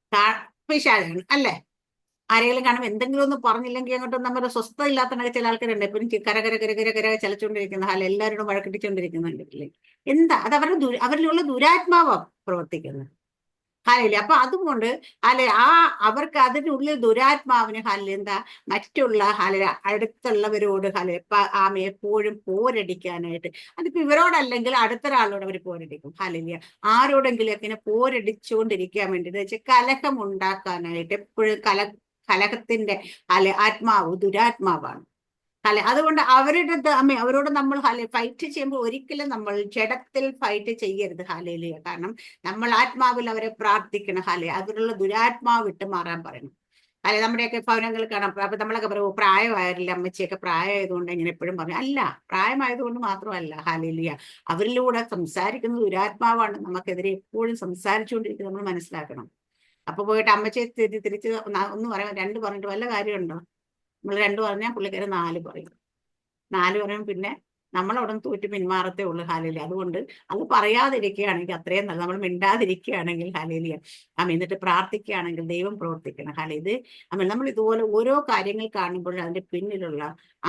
പിശാചാണ് അല്ലേ? ആരെങ്കിലും കാണുമ്പോൾ എന്തെങ്കിലും ഒന്നും പറഞ്ഞില്ലെങ്കിൽ അങ്ങോട്ട് നമ്മുടെ സ്വസ്ഥത ഇല്ലാത്ത ചില ആൾക്കാരുണ്ട്. ചി- കര കര കര കര കര ചലച്ചുകൊണ്ടിരിക്കുന്ന ഹാല എല്ലാവരോടും വഴക്കിട്ടിച്ചുകൊണ്ടിരിക്കുന്നുണ്ടല്ലേ എന്താ? അത് അവരുടെ ദുര- അവരിലുള്ള ദുരാത്മാവാ പ്രവർത്തിക്കുന്നത്. ഹാലയില്ല അപ്പൊ അതുകൊണ്ട് ഹാല ആ അവർക്ക് അതിന്റെ ഉള്ളിൽ ദുരാത്മാവിന് ഹാല എന്താ? മറ്റുള്ള ഹാല അടുത്തുള്ളവരോട് ഹാല ആമ എപ്പോഴും പോരടിക്കാനായിട്ട്. അതിപ്പോ ഇവരോടല്ലെങ്കിൽ അടുത്തൊരാളോട് അവർ പോരടിക്കും. ഹാലില്ല ആരോടെങ്കിലും ഇങ്ങനെ പോരടിച്ചുകൊണ്ടിരിക്കാൻ വേണ്ടി വെച്ചാൽ കലഹം ഉണ്ടാക്കാനായിട്ട് എപ്പോഴും കല കലഹത്തിന്റെ അല്ലെ ആത്മാവ് ദുരാത്മാവാണ്. അല്ല? അതുകൊണ്ട് അവരുടെ അമ്മ അവരോട് നമ്മൾ ഫൈറ്റ് ചെയ്യുമ്പോൾ ഒരിക്കലും നമ്മൾ ജഡത്തിൽ ഫൈറ്റ് ചെയ്യരുത്. ഹാലയില കാരണം നമ്മൾ ആത്മാവിൽ അവരെ പ്രാർത്ഥിക്കണം. ഹാല അതിലുള്ള ദുരാത്മാവ് വിട്ട് മാറാൻ പറയണം. അല്ലെ നമ്മുടെയൊക്കെ ഭവനങ്ങൾ കാണാം. അപ്പൊ നമ്മളൊക്കെ പറയും "ഓ, പ്രായമായില്ല അമ്മച്ചിയൊക്കെ? പ്രായമായതുകൊണ്ട് ഇങ്ങനെ എപ്പോഴും പറഞ്ഞു അല്ല പ്രായമായതുകൊണ്ട് മാത്രമല്ല. ഹാലിലിയ അവരിലൂടെ സംസാരിക്കുന്നത് ദുരാത്മാവാണ്. നമുക്കെതിരെ എപ്പോഴും സംസാരിച്ചുകൊണ്ടിരിക്കുന്നത് നമ്മൾ മനസ്സിലാക്കണം. അപ്പൊ പോയിട്ട് അമ്മച്ചെ തിരി തിരിച്ച് ഒന്ന് പറയാം രണ്ട് പറഞ്ഞിട്ട് വല്ല കാര്യമുണ്ടോ? നമ്മൾ രണ്ട് പറഞ്ഞാൽ പുള്ളിക്കാരൻ നാല് പറയും. നാല് പറയും പിന്നെ നമ്മളവിടെ നിന്ന് തോറ്റ് പിന്മാറത്തേ ഉള്ളൂ ഹാലേലി അതുകൊണ്ട് അത് പറയാതിരിക്കുകയാണെങ്കിൽ അത്രയും നല്ല നമ്മൾ മിണ്ടാതിരിക്കുകയാണെങ്കിൽ ഹാലേലിയ. അമ്മ എന്നിട്ട് പ്രാർത്ഥിക്കുകയാണെങ്കിൽ ദൈവം പ്രവർത്തിക്കണം. ഹാല ഇത് അമ്മ നമ്മൾ ഇതുപോലെ ഓരോ കാര്യങ്ങൾ കാണുമ്പോൾ അതിന്റെ പിന്നിലുള്ള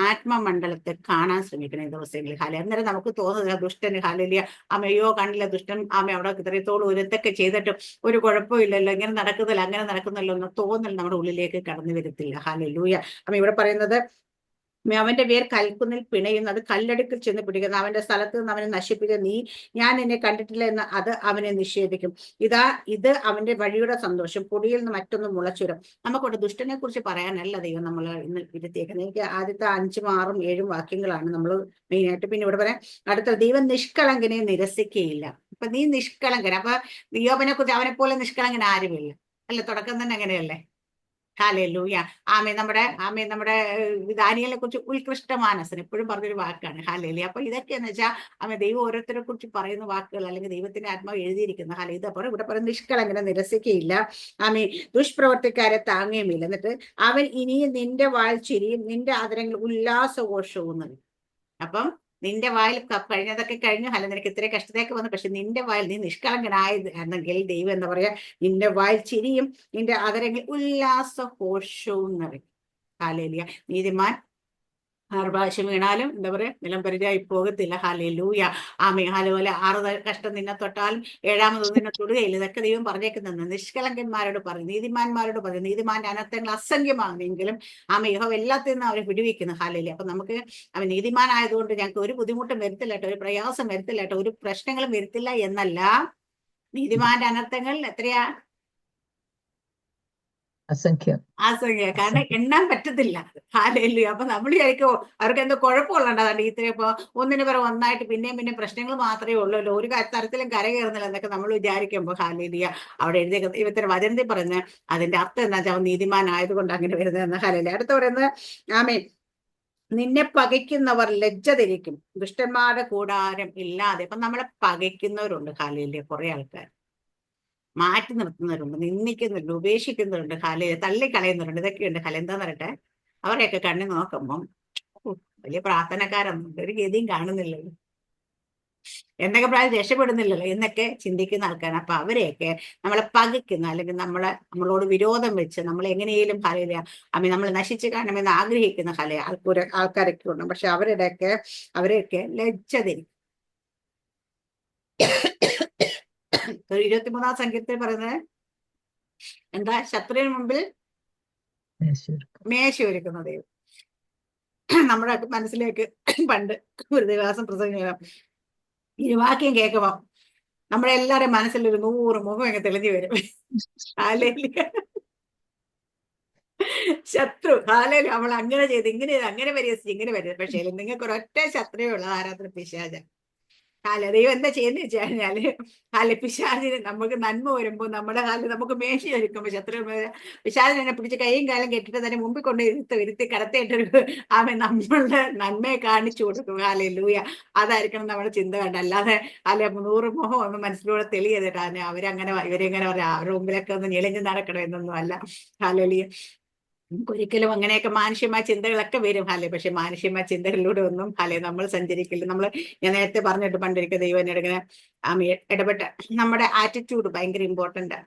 ആത്മമണ്ഡലത്തെ കാണാൻ ശ്രമിക്കണം ഈ ദിവസങ്ങളിൽ. ഹാല അന്നേരം നമുക്ക് തോന്നുന്നില്ല ദുഷ്ടന് ഹാലേലിയ അമ്മയോ കണ്ടില്ല ദുഷ്ടൻ അമ്മ അവിടെ ഇത്രത്തോളം ഒരുത്തൊക്കെ ചെയ്തിട്ടും ഒരു കുഴപ്പമില്ലല്ലോ ഇങ്ങനെ നടക്കുന്നില്ല അങ്ങനെ നടക്കുന്നല്ലോ എന്ന് തോന്നൽ നമ്മുടെ ഉള്ളിലേക്ക് കടന്നു വരത്തില്ല. ഹാലലൂയ. അമ്മ ഇവിടെ പറയുന്നത് അവന്റെ വേർ കൽക്കുന്നിൽ പിണയുന്നത് കല്ലടുക്കിൽ ചെന്ന് പിടിക്കുന്നു. അവന്റെ സ്ഥലത്ത് നിന്ന് അവനെ നശിപ്പിക്കുക നീ ഞാൻ എന്നെ കണ്ടിട്ടില്ല എന്ന് അത് അവനെ നിഷേധിക്കും. ഇതാ ഇത് അവന്റെ വഴിയുടെ സന്തോഷം. പൊടിയിൽ നിന്ന് മറ്റൊന്നും മുളച്ചുരം നമുക്കോട്ട് ദുഷ്ടനെ കുറിച്ച് പറയാനല്ല ദൈവം നമ്മൾ ഇന്ന് ഇരുത്തിയേക്കുന്നത്. എനിക്ക് ആദ്യത്തെ അഞ്ചും ആറും ഏഴും വാക്യങ്ങളാണ് നമ്മൾ മെയിനായിട്ട് പിന്നെ ഇവിടെ പറയാം. അടുത്ത ദൈവം നിഷ്കളങ്കനെ നിരസിക്കുകയില്ല അപ്പൊ നീ നിഷ്കളങ്കൻ. അപ്പൊ യോബിനെ കുറിച്ച് അവനെ പോലെ നിഷ്കളങ്കൻ ആരുമില്ല. അല്ല? തുടക്കം തന്നെ അങ്ങനെയല്ലേ? ഹാലേ ആമി നമ്മുടെ ആമേ നമ്മുടെ ദാനിയെ കുറിച്ച് ഉത്കൃഷ്ട മാനസൻ എപ്പോഴും പറഞ്ഞൊരു വാക്കാണ് ഹാലേലി അപ്പൊ ഇതൊക്കെ എന്ന് വെച്ചാൽ ആമേ ദൈവം ഓരോരുത്തരെ കുറിച്ച് പറയുന്ന വാക്കുകൾ അല്ലെങ്കിൽ ദൈവത്തിന്റെ ആത്മാവ് എഴുതിയിരിക്കുന്ന ഹാല ഇത് അപ്പോൾ ഇവിടെ പറയുന്ന നിഷ്കളങ്ങനെ നിരസിക്കുകയില്ല ആമേ ദുഷ്പ്രവർത്തിക്കാരെ താങ്ങുകയുമില്ല. എന്നിട്ട് അവൻ ഇനിയും നിന്റെ വാഴ്ചിരിയും നിന്റെ ആദരങ്ങൾ ഉല്ലാസഘോഷവും നൽകും. അപ്പം നിന്റെ വായിൽ കഴിഞ്ഞതൊക്കെ കഴിഞ്ഞു. അല്ല നിനക്ക് ഇത്രയും കഷ്ടതയൊക്കെ വന്നു. പക്ഷെ നിന്റെ വായിൽ നീ നിഷ്കളങ്കനായത് എന്നെങ്കിൽ ദൈവം എന്താ പറയാ നിന്റെ വായിൽ ചിരിയും നിന്റെ അതരങ്ങൾ ഉല്ലാസഘോഷവും നിറയും. കാലേലിയ നീതിമാൻ പ്രാവശ്യം വീണാലും എന്താ പറയുക നിലം പരിചയമായി പോകത്തില്ല. ഹാലേ ലൂയ ആമേ അതുപോലെ ആറ് കഷ്ടം നിന്നെ തൊട്ടാലും ഏഴാമത് നിന്നെ തൊടുകയില്ല. ഇതൊക്കെ ദൈവം പറഞ്ഞേക്കുന്നത് നിഷ്കളങ്കന്മാരോട് പറഞ്ഞു. നീതിമാന്മാരോട് പറഞ്ഞു. നീതിമാന്റെ അനർത്ഥങ്ങൾ അസംഖ്യമാണെങ്കിലും ആമേ യഹോവ എല്ലാത്തിൽ നിന്നും അവരെ വിടുവിക്കുന്നു. ഹാലയിൽ അപ്പൊ നമുക്ക് അവൻ നീതിമാനായതുകൊണ്ട് ഞങ്ങൾക്ക് ഒരു ബുദ്ധിമുട്ടും വരുത്തില്ല ഒരു പ്രയാസം വരുത്തില്ല ഒരു പ്രശ്നങ്ങളും വരുത്തില്ല എന്നല്ല. നീതിമാന്റെ അനർത്ഥങ്ങൾ എത്രയാ? അസംഖ്യം. അസംഖ്യ. കാരണം എണ്ണാൻ പറ്റത്തില്ല. ഹാലയിൽ അപ്പൊ നമ്മൾ വിചാരിക്കോ അവർക്ക് എന്തോ കുഴപ്പമുള്ളതാണ്ട് ഇത്ര ഇപ്പൊ ഒന്നിന് പിറ ഒന്നായിട്ട് പിന്നെയും പിന്നെ പ്രശ്നങ്ങൾ മാത്രമേ ഉള്ളൂല്ലോ. ഒരു തരത്തിലും കരകയറുന്നില്ല എന്നൊക്കെ നമ്മൾ വിചാരിക്കുമ്പോൾ ഹാലേലിയ അവിടെ എഴുതിയ ഇവത്തിന് വചനത്തിൽ പറഞ്ഞ് അതിന്റെ അർത്ഥം എന്താ വെച്ചാൽ നീതിമാനായതുകൊണ്ട് അങ്ങനെ വരുന്നതെന്ന് ഹാലേലി അടുത്ത പറയുന്നത് ആമേ നിന്നെ പകയ്ക്കുന്നവർ ലജ്ജ തിരിക്കും ദുഷ്ടന്മാരുടെ കൂടാരം ഇല്ലാതെ. ഇപ്പൊ നമ്മളെ പകയ്ക്കുന്നവരുണ്ട് ഹാലേലിയ കുറെ ആൾക്കാർ മാറ്റി നിർത്തുന്നവരുണ്ട് നിന്ദിക്കുന്നവരുണ്ട് ഉപേക്ഷിക്കുന്നവരുണ്ട് കല തള്ളിക്കളയുന്നവരുണ്ട്. ഇതൊക്കെയുണ്ട് കല എന്താന്ന് പറയട്ടെ? അവരെയൊക്കെ കണ്ണി നോക്കുമ്പം വലിയ പ്രാർത്ഥനക്കാരൊന്നും ഒരു ഗതിയും കാണുന്നില്ലല്ലോ. എന്തൊക്കെ പ്രായം രക്ഷപ്പെടുന്നില്ലല്ലോ എന്നൊക്കെ ചിന്തിക്കുന്ന ആൾക്കാരാണ്. അപ്പൊ അവരെയൊക്കെ നമ്മളെ പകയ്ക്കുന്ന അല്ലെങ്കിൽ നമ്മളെ നമ്മളോട് വിരോധം വെച്ച് നമ്മൾ എങ്ങനെയും ഹലയില അമ്മ നമ്മൾ നശിച്ചു കാണണമെന്ന് ആഗ്രഹിക്കുന്ന കല ആൾക്കൂര ആൾക്കാരൊക്കെ ഉണ്ട്. പക്ഷെ അവരുടെയൊക്കെ അവരെയൊക്കെ ലജ്ജ ധരിക്കും ഒരു ഇരുപത്തിമൂന്നാം സംഖ്യത്തിൽ പറയുന്നത് എന്താ? ശത്രുവിന് മുമ്പിൽ മേശ ഒരുക്കുന്ന ദൈവം. നമ്മുടെ മനസ്സിലേക്ക് പണ്ട് ഒരു ദിവസം പ്രസംഗം ഇരുവാക്യം വാക്യം കേൾക്കുമ്പോ നമ്മുടെ എല്ലാരുടെയും മനസ്സിൽ ഒരു നൂറ് മുഖം അങ്ങ് തെളിഞ്ഞു വരും. ഹാലേലൂയ. ശത്രു ഹാലേലു അവൾ അങ്ങനെ ചെയ്ത് ഇങ്ങനെ ചെയ്ത് അങ്ങനെ പരിഹസിച്ച് ഇങ്ങനെ വരിക പക്ഷേ നിങ്ങൾക്ക് ഒരൊറ്റ ശത്രുവേ ഉള്ളത് ആരാധന പിശാച. ഹാല ദൈവം എന്താ ചെയ്യുന്ന വെച്ച് കഴിഞ്ഞാൽ കാല പിശാചിന് നമുക്ക് നന്മ വരുമ്പോ നമ്മുടെ കാലിൽ നമുക്ക് മേശി ഒരുക്കുമ്പോ ശത്രു പിശാചിനെ പിടിച്ച് കൈയും കാലം കെട്ടിട്ട് തന്നെ മുമ്പിൽ കൊണ്ട് ഇരുത്ത് ഇരുത്തി കടത്തിയിട്ടൊരു അവൻ നമ്മളുടെ നന്മയെ കാണിച്ചു കൊടുക്കും. കാലേ ലൂയ അതായിരിക്കണം നമ്മുടെ ചിന്ത കണ്ട അല്ലാതെ അല്ലെ നൂറ് മുഖം ഒന്ന് മനസ്സിലൂടെ തെളിയതിട്ടാണ് അവരങ്ങനെ ഇവരെങ്ങനെ പറയാ അവരുടെ മുമ്പിലൊക്കെ ഒന്ന് ഞെളിഞ്ഞ് നടക്കണം എന്നൊന്നും അല്ല ഹാലലിയ നമുക്ക് ഒരിക്കലും അങ്ങനെയൊക്കെ മാനുഷ്യമായ ചിന്തകളൊക്കെ വരും ഹാലെ പക്ഷെ മാനുഷ്യമായ ചിന്തകളിലൂടെ ഒന്നും ഹാലെ നമ്മൾ സഞ്ചരിക്കില്ല. നമ്മൾ ഞാൻ നേരത്തെ പറഞ്ഞിട്ട് പണ്ടിരിക്കുന്ന ദൈവം ആമി ഇടപെട്ട നമ്മുടെ ആറ്റിറ്റ്യൂഡ് ഭയങ്കര ഇമ്പോർട്ടന്റ് ആണ്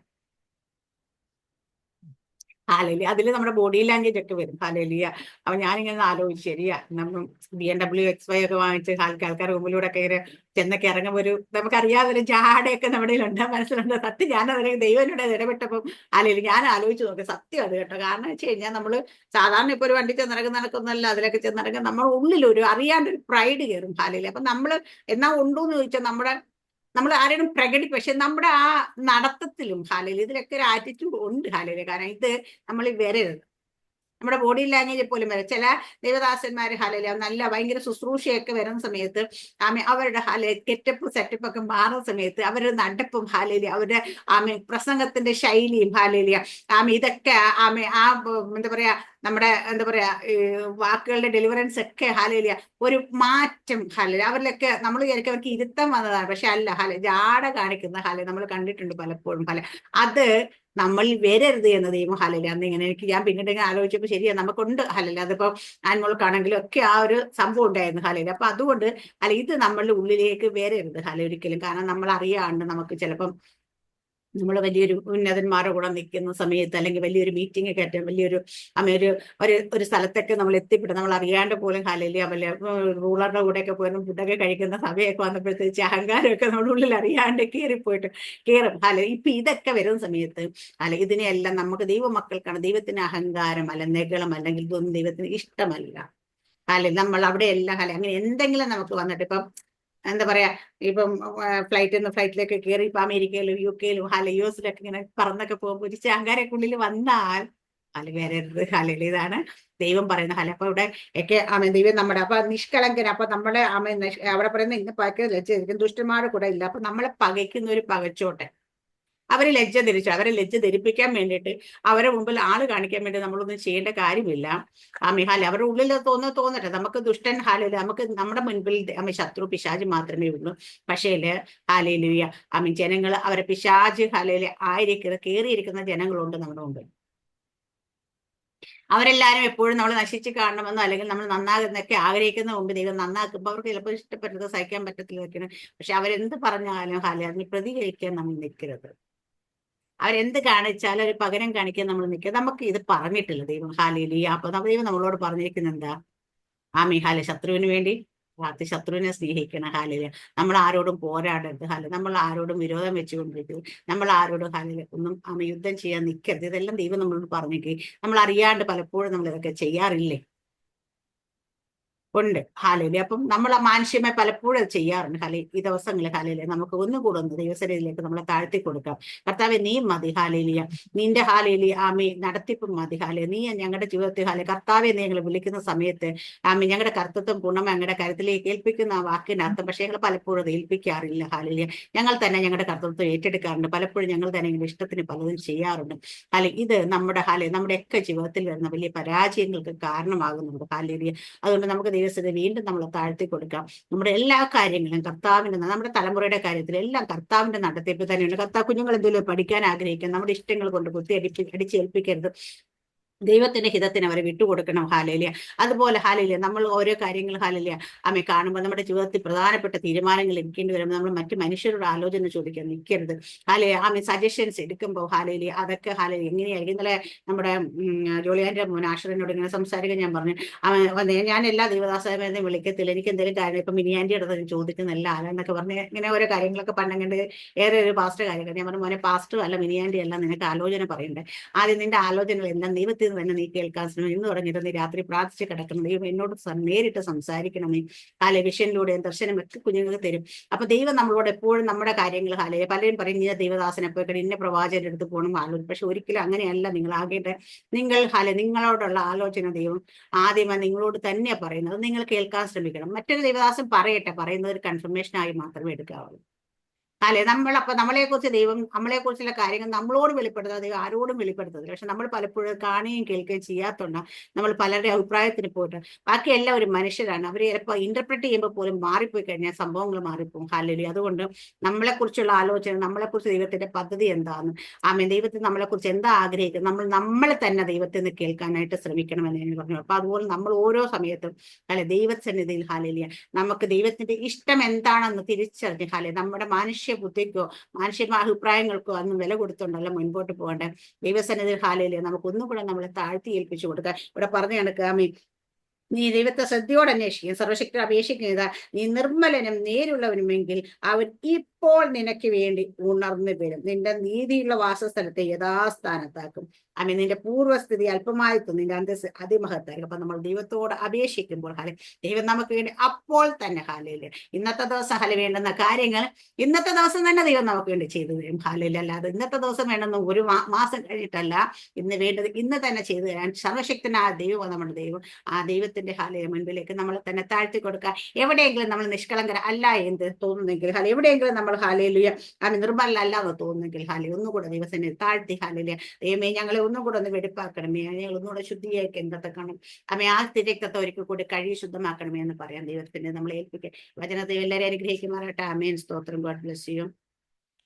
ഹാലലി അതിൽ നമ്മുടെ ബോഡി ലാംഗ്വേജ് ഒക്കെ വരും. ഹാലലിയ. അപ്പൊ ഞാനിങ്ങനെ ആലോചിച്ച് ശരിയാ. നമ്മൾ B M W X Y ഒക്കെ വാങ്ങിച്ച് ആൾക്കാർ റൂമിലൂടെ ഒക്കെ ഇങ്ങനെ ചെന്നൊക്കെ ഇറങ്ങുമ്പോൾ ഒരു നമുക്കറിയാതെ ഒരു ജാടയൊക്കെ നമ്മുടെ ഉണ്ട് മനസ്സിലുണ്ട്. സത്യം ഞാൻ അവരെ ദൈവനോട് ഇടപെട്ടപ്പോൾ അല്ലെങ്കിൽ ഞാൻ ആലോചിച്ച് നോക്കി. സത്യം അത് കേട്ടോ. കാരണം വെച്ച് കഴിഞ്ഞാൽ നമ്മൾ സാധാരണ ഇപ്പൊ ഒരു വണ്ടി ചെന്നിറങ്ങുന്ന നടക്കുന്നല്ല അതിലൊക്കെ ചെന്നിറങ്ങുന്ന നമ്മുടെ ഉള്ളിൽ ഒരു അറിയാണ്ട് ഒരു പ്രൈഡ് കയറും ഹാലയിൽ അപ്പൊ നമ്മൾ എന്നാ ഉണ്ടോ എന്ന് ചോദിച്ചാൽ നമ്മുടെ നമ്മൾ ആരെയും പ്രകടി പക്ഷെ നമ്മുടെ ആ നടത്തത്തിലും ഹാലയിൽ ഇതിലൊക്കെ ഒരു ആറ്റിറ്റ്യൂഡ് ഉണ്ട് ഹാലയിൽ കാരണം ഇത് നമ്മൾ വരരുത്. നമ്മുടെ ബോഡി ലാംഗ്വേജ് പോലും വരെ. ചില ദേവദാസന്മാർ ഹാലയില നല്ല ഭയങ്കര ശുശ്രൂഷയൊക്കെ വരുന്ന സമയത്ത് ആമെ അവരുടെ ഹല കെറ്റപ്പ് സെറ്റപ്പ് ഒക്കെ മാറുന്ന സമയത്ത് അവരുടെ നടപ്പും ഹാലയില അവരുടെ ആമെ പ്രസംഗത്തിന്റെ ശൈലിയും ഹാലയില ആമെ ഇതൊക്കെ ആമെ ആ എന്താ പറയാ നമ്മുടെ എന്താ പറയാ വാക്കുകളുടെ ഡെലിവറൻസ് ഒക്കെ ഹാലയില ഒരു മാറ്റം ഹാലയില അവരിലൊക്കെ നമ്മൾ വിചാരിക്കും അവർക്ക് ഇരുത്തം വന്നതാണ്. പക്ഷെ അല്ല ഹാല ജാട കാണിക്കുന്ന ഹാല നമ്മൾ കണ്ടിട്ടുണ്ട് പലപ്പോഴും ഹാല അത് നമ്മൾ വരരുത് എന്ന് ദൈവം ഹലല്ല അന്ന് ഇങ്ങനെ എനിക്ക് ഞാൻ പിന്നീട് ഇങ്ങനെ ആലോചിച്ചപ്പോൾ ശരിയാണ് നമുക്കുണ്ട് ഹലല അതിപ്പോ ആൻമോൾക്കാണെങ്കിലും ഒക്കെ ആ ഒരു സംഭവം ഉണ്ടായിരുന്നു ഹലല അപ്പൊ അതുകൊണ്ട് അല്ല ഇത് നമ്മളുടെ ഉള്ളിലേക്ക് വരരുത് ഹല ഒരിക്കലും. കാരണം നമ്മൾ അറിയാണ്ട് നമുക്ക് ചിലപ്പം നമ്മൾ വലിയൊരു ഉന്നതന്മാരുടെ കൂടെ നിൽക്കുന്ന സമയത്ത് അല്ലെങ്കിൽ വലിയൊരു മീറ്റിംഗ് ആയിട്ട് വലിയൊരു ഒരു ഒരു ഒരു സ്ഥലത്തൊക്കെ നമ്മൾ എത്തിപ്പെടും നമ്മൾ അറിയാണ്ട് പോലും ഹലയിൽ വല്ല റൂളറുടെ കൂടെയൊക്കെ പോലും ഫുഡൊക്കെ കഴിക്കുന്ന സമയമൊക്കെ വന്നപ്പോഴത്തേക്ക് അഹങ്കാരമൊക്കെ നമ്മുടെ ഉള്ളിൽ അറിയാണ്ട് കയറിപ്പോയിട്ട് കയറും. ഹല ഇപ്പൊ ഇതൊക്കെ വരുന്ന സമയത്ത് അല്ല ഇതിനെയെല്ലാം നമുക്ക് ദൈവമക്കൾക്കാണ് ദൈവത്തിന് അഹങ്കാരം അല്ല നെഗളം അല്ലെങ്കിൽ ഇതൊന്നും ദൈവത്തിന് ഇഷ്ടമല്ല. അല്ലെ നമ്മൾ അവിടെയെല്ലാം അല്ലെ അങ്ങനെ എന്തെങ്കിലും നമുക്ക് വന്നിട്ട് ഇപ്പം എന്താ പറയാ ഇപ്പം ഫ്ലൈറ്റിൽ നിന്ന് ഫ്ലൈറ്റിലേക്ക് കയറി ഇപ്പൊ അമേരിക്കയിലും യു കെയിലും അല്ല യു എസിലൊക്കെ ഇങ്ങനെ പറന്നൊക്കെ പോകുമ്പോൾ ഒരു ചാങ്കാരക്കുള്ളിൽ വന്നാൽ അല്ല വരരുത് ഹാലയിൽ ദൈവം പറയുന്ന ഹല. അപ്പൊ ഇവിടെ ഒക്കെ ആമേ ദൈവം നമ്മുടെ അപ്പൊ നിഷ്കളങ്കൻ അപ്പൊ നമ്മളെ ആമേ അവിടെ പറയുന്ന ഇന്ന് പക ലജ്ജ ദുഷ്ടന്മാരുടെ കൂടെ ഇല്ല. അപ്പൊ നമ്മളെ പകയ്ക്കുന്ന ഒരു പകച്ചോട്ടെ. അവരെ ലജ്ജ ധരിച്ചു അവരെ ലജ്ജ ധരിപ്പിക്കാൻ വേണ്ടിയിട്ട് അവരെ മുമ്പിൽ ആൾ കാണിക്കാൻ വേണ്ടി നമ്മളൊന്നും ചെയ്യേണ്ട കാര്യമില്ല. ആ മിഹാല അവരുടെ ഉള്ളിൽ തോന്നു തോന്നട്ടെ. നമുക്ക് ദുഷ്ടൻ ഹാലയിൽ നമുക്ക് നമ്മുടെ മുൻപിൽ അമ്മ ശത്രു പിശാജ് മാത്രമേ ഉള്ളൂ. പക്ഷേ ഹാലയിലുയ അമ്മ ജനങ്ങൾ അവരെ പിശാജ് ഹാലയിൽ ആയിരിക്കുന്ന കയറിയിരിക്കുന്ന ജനങ്ങളുണ്ട് നമ്മുടെ മുമ്പിൽ. അവരെല്ലാരും എപ്പോഴും നമ്മൾ നശിച്ച് കാണണമെന്നോ അല്ലെങ്കിൽ നമ്മൾ നന്നാകുന്നൊക്കെ ആഗ്രഹിക്കുന്ന മുമ്പ് ദൈവം നന്നാക്കുമ്പോൾ അവർക്ക് ചിലപ്പോൾ ഇഷ്ടപ്പെട്ടത് സഹിക്കാൻ പറ്റത്തില്ല പക്ഷെ അവരെന്ത് പറഞ്ഞാലും ഹാല പ്രതികരിക്കാൻ നമ്മൾ നിൽക്കരുത്. അവരെന്ത് കാണിച്ചാലും ഒരു പകരം കാണിക്കാൻ നമ്മൾ നിൽക്കുക. നമുക്ക് ഇത് പറഞ്ഞിട്ടില്ല ദൈവം. ഹാലിലി അപ്പൊ ദൈവം നമ്മളോട് പറഞ്ഞിരിക്കുന്നത് എന്താ ആ മിഹാല ശത്രുവിന് വേണ്ടി പ്രാർത്ഥി ശത്രുവിനെ സ്നേഹിക്കണം. ഹാലിൽ നമ്മൾ ആരോടും പോരാടരുത്. ഹാല നമ്മൾ ആരോടും വിരോധം വെച്ചുകൊണ്ടിരിക്കരുത്. നമ്മൾ ആരോടും ഹാലിൽ ഒന്നും ആമ യുദ്ധം ചെയ്യാൻ നിൽക്കരുത്. ഇതെല്ലാം ദൈവം നമ്മളോട് പറഞ്ഞിരിക്കും നമ്മൾ അറിയാണ്ട് പലപ്പോഴും നമ്മൾ ഇതൊക്കെ ചെയ്യാറില്ലേ? ഉണ്ട്. ഹാലയിൽ അപ്പം നമ്മൾ മാനുഷ്യമായി പലപ്പോഴും ചെയ്യാറുണ്ട്. ഹാലി ഈ ദിവസങ്ങളിൽ ഹാലയിലെ നമുക്ക് ഒന്ന് ദൈവസരയിലേക്ക് നമ്മളെ താഴ്ത്തി കൊടുക്കാം. കർത്താവ് നീ മതി. ഹാലയിലിയ നിന്റെ ഹാലയിലി ആമി നടത്തിപ്പും മതി. ഹാലയ നീ ഞങ്ങളുടെ ജീവിതത്തിൽ ഹാലെ കർത്താവെ നീ ഞങ്ങൾ വിളിക്കുന്ന സമയത്ത് ആമി ഞങ്ങളുടെ കർത്തത്വം ഗുണം ഞങ്ങളുടെ കരുത്തിലേക്ക് ഏൽപ്പിക്കുന്ന ആ വാക്കിന്റെ അർത്ഥം. പക്ഷേ ഞങ്ങൾ പലപ്പോഴും അത് ഏൽപ്പിക്കാറില്ല. ഹാലയിലിയ ഞങ്ങൾ തന്നെ ഞങ്ങളുടെ കർത്തൃത്വം ഏറ്റെടുക്കാറുണ്ട്. പലപ്പോഴും ഞങ്ങൾ തന്നെ ഞങ്ങളുടെ ഇഷ്ടത്തിന് പലതും ചെയ്യാറുണ്ട്. ഹാലെ ഇത് നമ്മുടെ ഹാലെ നമ്മുടെ ഒക്കെ ജീവിതത്തിൽ വരുന്ന വലിയ പരാജയങ്ങൾക്ക് കാരണമാകുന്നുണ്ട്. ഹാലേലിയ. അതുകൊണ്ട് നമുക്ക് ദൈവസ്ഥിതി വീണ്ടും നമ്മൾ താഴ്ത്തി കൊടുക്കാം. നമ്മുടെ എല്ലാ കാര്യങ്ങളും കർത്താവിന്റെ നമ്മുടെ തലമുറയുടെ കാര്യത്തിൽ എല്ലാം കർത്താവിന്റെ നടത്തിപ്പ് തന്നെയുണ്ട് കർത്താവ് കുഞ്ഞുങ്ങൾ എന്തെങ്കിലും പഠിക്കാൻ ആഗ്രഹിക്കാം നമ്മുടെ ഇഷ്ടങ്ങൾ കൊണ്ട് കുത്തി അടിപ്പി അടിച്ചേൽപ്പിക്കരുത്. ദൈവത്തിന്റെ ഹിതത്തിന് അവരെ വിട്ടുകൊടുക്കണം. ഹാലേലിയ. അതുപോലെ ഹാലേലിയ. നമ്മൾ ഓരോ കാര്യങ്ങൾ ഹാലേലിയ. അമ്മ കാണുമ്പോൾ നമ്മുടെ ജീവിതത്തിൽ പ്രധാനപ്പെട്ട തീരുമാനങ്ങൾ എടുക്കേണ്ടി വരുമ്പോൾ നമ്മൾ മറ്റു മനുഷ്യരോട് ആലോചന ചോദിക്കാൻ നിൽക്കരുത്. ഹാലേ ആമി സജഷൻസ് എടുക്കുമ്പോൾ ഹാലേലിയ. അതൊക്കെ ഹാലേലിയ. എങ്ങനെയായിരിക്കും? ഇന്നലെ നമ്മുടെ ജോലിയാന്റെ മോൻ ആശ്രനോട് ഇങ്ങനെ സംസാരിക്കാൻ ഞാൻ പറഞ്ഞു. ഞാൻ എല്ലാ ദൈവദാസനെ വിളിക്കത്തില്ല. എനിക്ക് എന്തെങ്കിലും കാര്യം ഇപ്പം മിനിയാന്റെ അടുത്ത് ചോദിക്കുന്നില്ല ആരാന്നൊക്കെ പറഞ്ഞ് ഇങ്ങനെ ഓരോ കാര്യങ്ങളൊക്കെ പണ്ടങ്ങണ്ട് ഏറെ ഒരു പാസ്റ്റ് കാര്യങ്ങൾ. ഞാൻ പറഞ്ഞു മോനെ പാസ്റ്റർ അല്ല മിനിയാന്റെ അല്ല നിനക്ക് ആലോചന പറയണ്ടേ. ആദ്യം നിന്റെ ആലോചനകൾ എല്ലാം ദൈവത്തിൽ നിന്ന് തന്നെ നീ കേൾക്കാൻ ശ്രമിക്കും. എന്ന് പറഞ്ഞിട്ട് നീ രാത്രി പ്രാർത്ഥിച്ച് കിടക്കണം. ദൈവം എന്നോട് നേരിട്ട് സംസാരിക്കണമേ ഹാലെ ദർശനം ദർശനമൊക്കെ കുഞ്ഞുങ്ങൾക്ക് തരും. അപ്പൊ ദൈവം നമ്മളോട് എപ്പോഴും നമ്മുടെ കാര്യങ്ങൾ ഹാലെ പലരും പറയും നീ ദൈവദാസനെ പോയി കഴിഞ്ഞ ഇന്ന പ്രവാചകന്റെ അടുത്ത് പോകണം ആലോചന പക്ഷെ ഒരിക്കലും അങ്ങനെയല്ല. നിങ്ങൾ ആകേണ്ട നിങ്ങൾ ഹാലെ നിങ്ങളോടുള്ള ആലോചന ദൈവം ആദ്യമേ നിങ്ങളോട് തന്നെയാണ് പറയുന്നത്. നിങ്ങൾ കേൾക്കാൻ ശ്രമിക്കണം. മറ്റൊരു ദൈവദാസൻ പറയട്ടെ. പറയുന്നത് ഒരു കൺഫർമേഷൻ ആയി മാത്രമേ എടുക്കാവുള്ളൂ. അല്ലെ? നമ്മളെ കുറിച്ച് ദൈവം നമ്മളെ കുറിച്ചുള്ള കാര്യങ്ങൾ നമ്മളോട് വെളിപ്പെടുത്തുക ദൈവം ആരോടും വെളിപ്പെടുത്തത്തില്ല പക്ഷെ നമ്മൾ പലപ്പോഴും കാണുകയും കേൾക്കുകയും ചെയ്യാത്തോണ്ട് നമ്മൾ പലരുടെ അഭിപ്രായത്തിന് പോയിട്ട് ബാക്കി എല്ലാം ഒരു മനുഷ്യരാണ്. അവർ ചിലപ്പോൾ ഇന്റർപ്രറ്റ് ചെയ്യുമ്പോൾ പോലും മാറിപ്പോയി കഴിഞ്ഞാൽ സംഭവങ്ങൾ മാറിപ്പോകും. ഹാലലി അതുകൊണ്ട് നമ്മളെ കുറിച്ചുള്ള ആലോചന നമ്മളെ കുറിച്ച് ദൈവത്തിന്റെ പദ്ധതി എന്താന്ന് ആമേ ദൈവത്തിന് നമ്മളെ കുറിച്ച് എന്താ ആഗ്രഹിക്കുന്നത് നമ്മൾ നമ്മളെ തന്നെ ദൈവത്തിൽ നിന്ന് കേൾക്കാനായിട്ട് ശ്രമിക്കണമെന്ന് ഞാൻ പറഞ്ഞു. അപ്പൊ അതുപോലെ നമ്മൾ ഓരോ സമയത്തും അല്ലെ ദൈവസന്നിധിയിൽ ഹാലലിയ നമുക്ക് ദൈവത്തിന്റെ ഇഷ്ടം എന്താണെന്ന് തിരിച്ചറിഞ്ഞ് ഹാലെ നമ്മുടെ മാനുഷ്യ ബുദ്ധിക്കോ മാനുഷിക അഭിപ്രായങ്ങൾക്കോ അന്ന് വില കൊടുത്തുണ്ടല്ല മുൻപോട്ട് പോകേണ്ട. ദൈവസന്നിധി ഹാലയിൽ നമുക്ക് ഒന്നും കൂടെ നമ്മളെ താഴ്ത്തി ഏൽപ്പിച്ചു കൊടുക്കുക ഇവിടെ പറഞ്ഞു കണക്കാമി നീ ദൈവത്തെ ശ്രദ്ധയോടെ അന്വേഷിക്കും സർവശക്തി അപേക്ഷിക്കുക നീ നിർമ്മലനും നേരുള്ളവനുമെങ്കിൽ അവൻ ഇപ്പോൾ നിനക്ക് വേണ്ടി ഉണർന്നു വരും. നിന്റെ നീതിയുള്ള വാസസ്ഥലത്തെ യഥാസ്ഥാനത്താക്കും. അമ്മ നിന്റെ പൂർവസ്ഥിതി അല്പമായിത്തും നിന്റെ അന്തസ് അതിമഹത്തായിരിക്കും. അപ്പൊ നമ്മൾ ദൈവത്തോട് അപേക്ഷിക്കുമ്പോൾ ഹാലെ ദൈവം നമുക്ക് വേണ്ടി അപ്പോൾ തന്നെ ഹാലയിൽ ഇന്നത്തെ ദിവസം ഹാല വേണ്ടുന്ന കാര്യങ്ങൾ ഇന്നത്തെ ദിവസം തന്നെ ദൈവം നമുക്ക് വേണ്ടി ചെയ്തു തരും. ഹാലയില്ല അല്ലാതെ ഇന്നത്തെ ദിവസം വേണമെന്ന് ഒരു മാസം കഴിഞ്ഞിട്ടല്ല ഇന്ന് വേണ്ടത് ഇന്ന് തന്നെ ചെയ്തു തരാൻ സർവശക്തനായ ദൈവം നമ്മുടെ ദൈവം. ആ ദൈവത്തിന്റെ ഹാലയ മുൻപിലേക്ക് നമ്മൾ തന്നെ താഴ്ത്തി കൊടുക്കുക എവിടെയെങ്കിലും നമ്മൾ നിഷ്കളങ്കര അല്ല എന്ന് തോന്നുന്നെങ്കിൽ ഹാല എവിടെയെങ്കിലും നമ്മൾ ഹാലയിലുയ അത് നിർമ്മല അല്ലാതെ തോന്നുന്നെങ്കിൽ ഹാലി ഒന്നുകൂടെ ദൈവത്തിനെ താഴ്ത്തി ഹാലയില ദൈവമേ ഞങ്ങളെ ഒന്നും കൂടെ ഒന്ന് വെടിപ്പാക്കണമേ. ഞങ്ങൾ ഒന്നുകൂടെ ശുദ്ധിയാക്കി എന്തൊക്കെ കാണും അമ്മ ആ തിരക്കത്തെ ഒരിക്കൽ കൂടി കഴി ശുദ്ധമാക്കണമേ എന്ന് പറയാം ദൈവത്തിന്റെ നമ്മളെ ഏൽപ്പിക്കുക വചനത്തെ എല്ലാവരെയും അനുഗ്രഹിക്കുമാറാട്ടെ അമേൻ സ്തോത്രം. ഗോഡ് ബ്ലസ് ചെയ്യും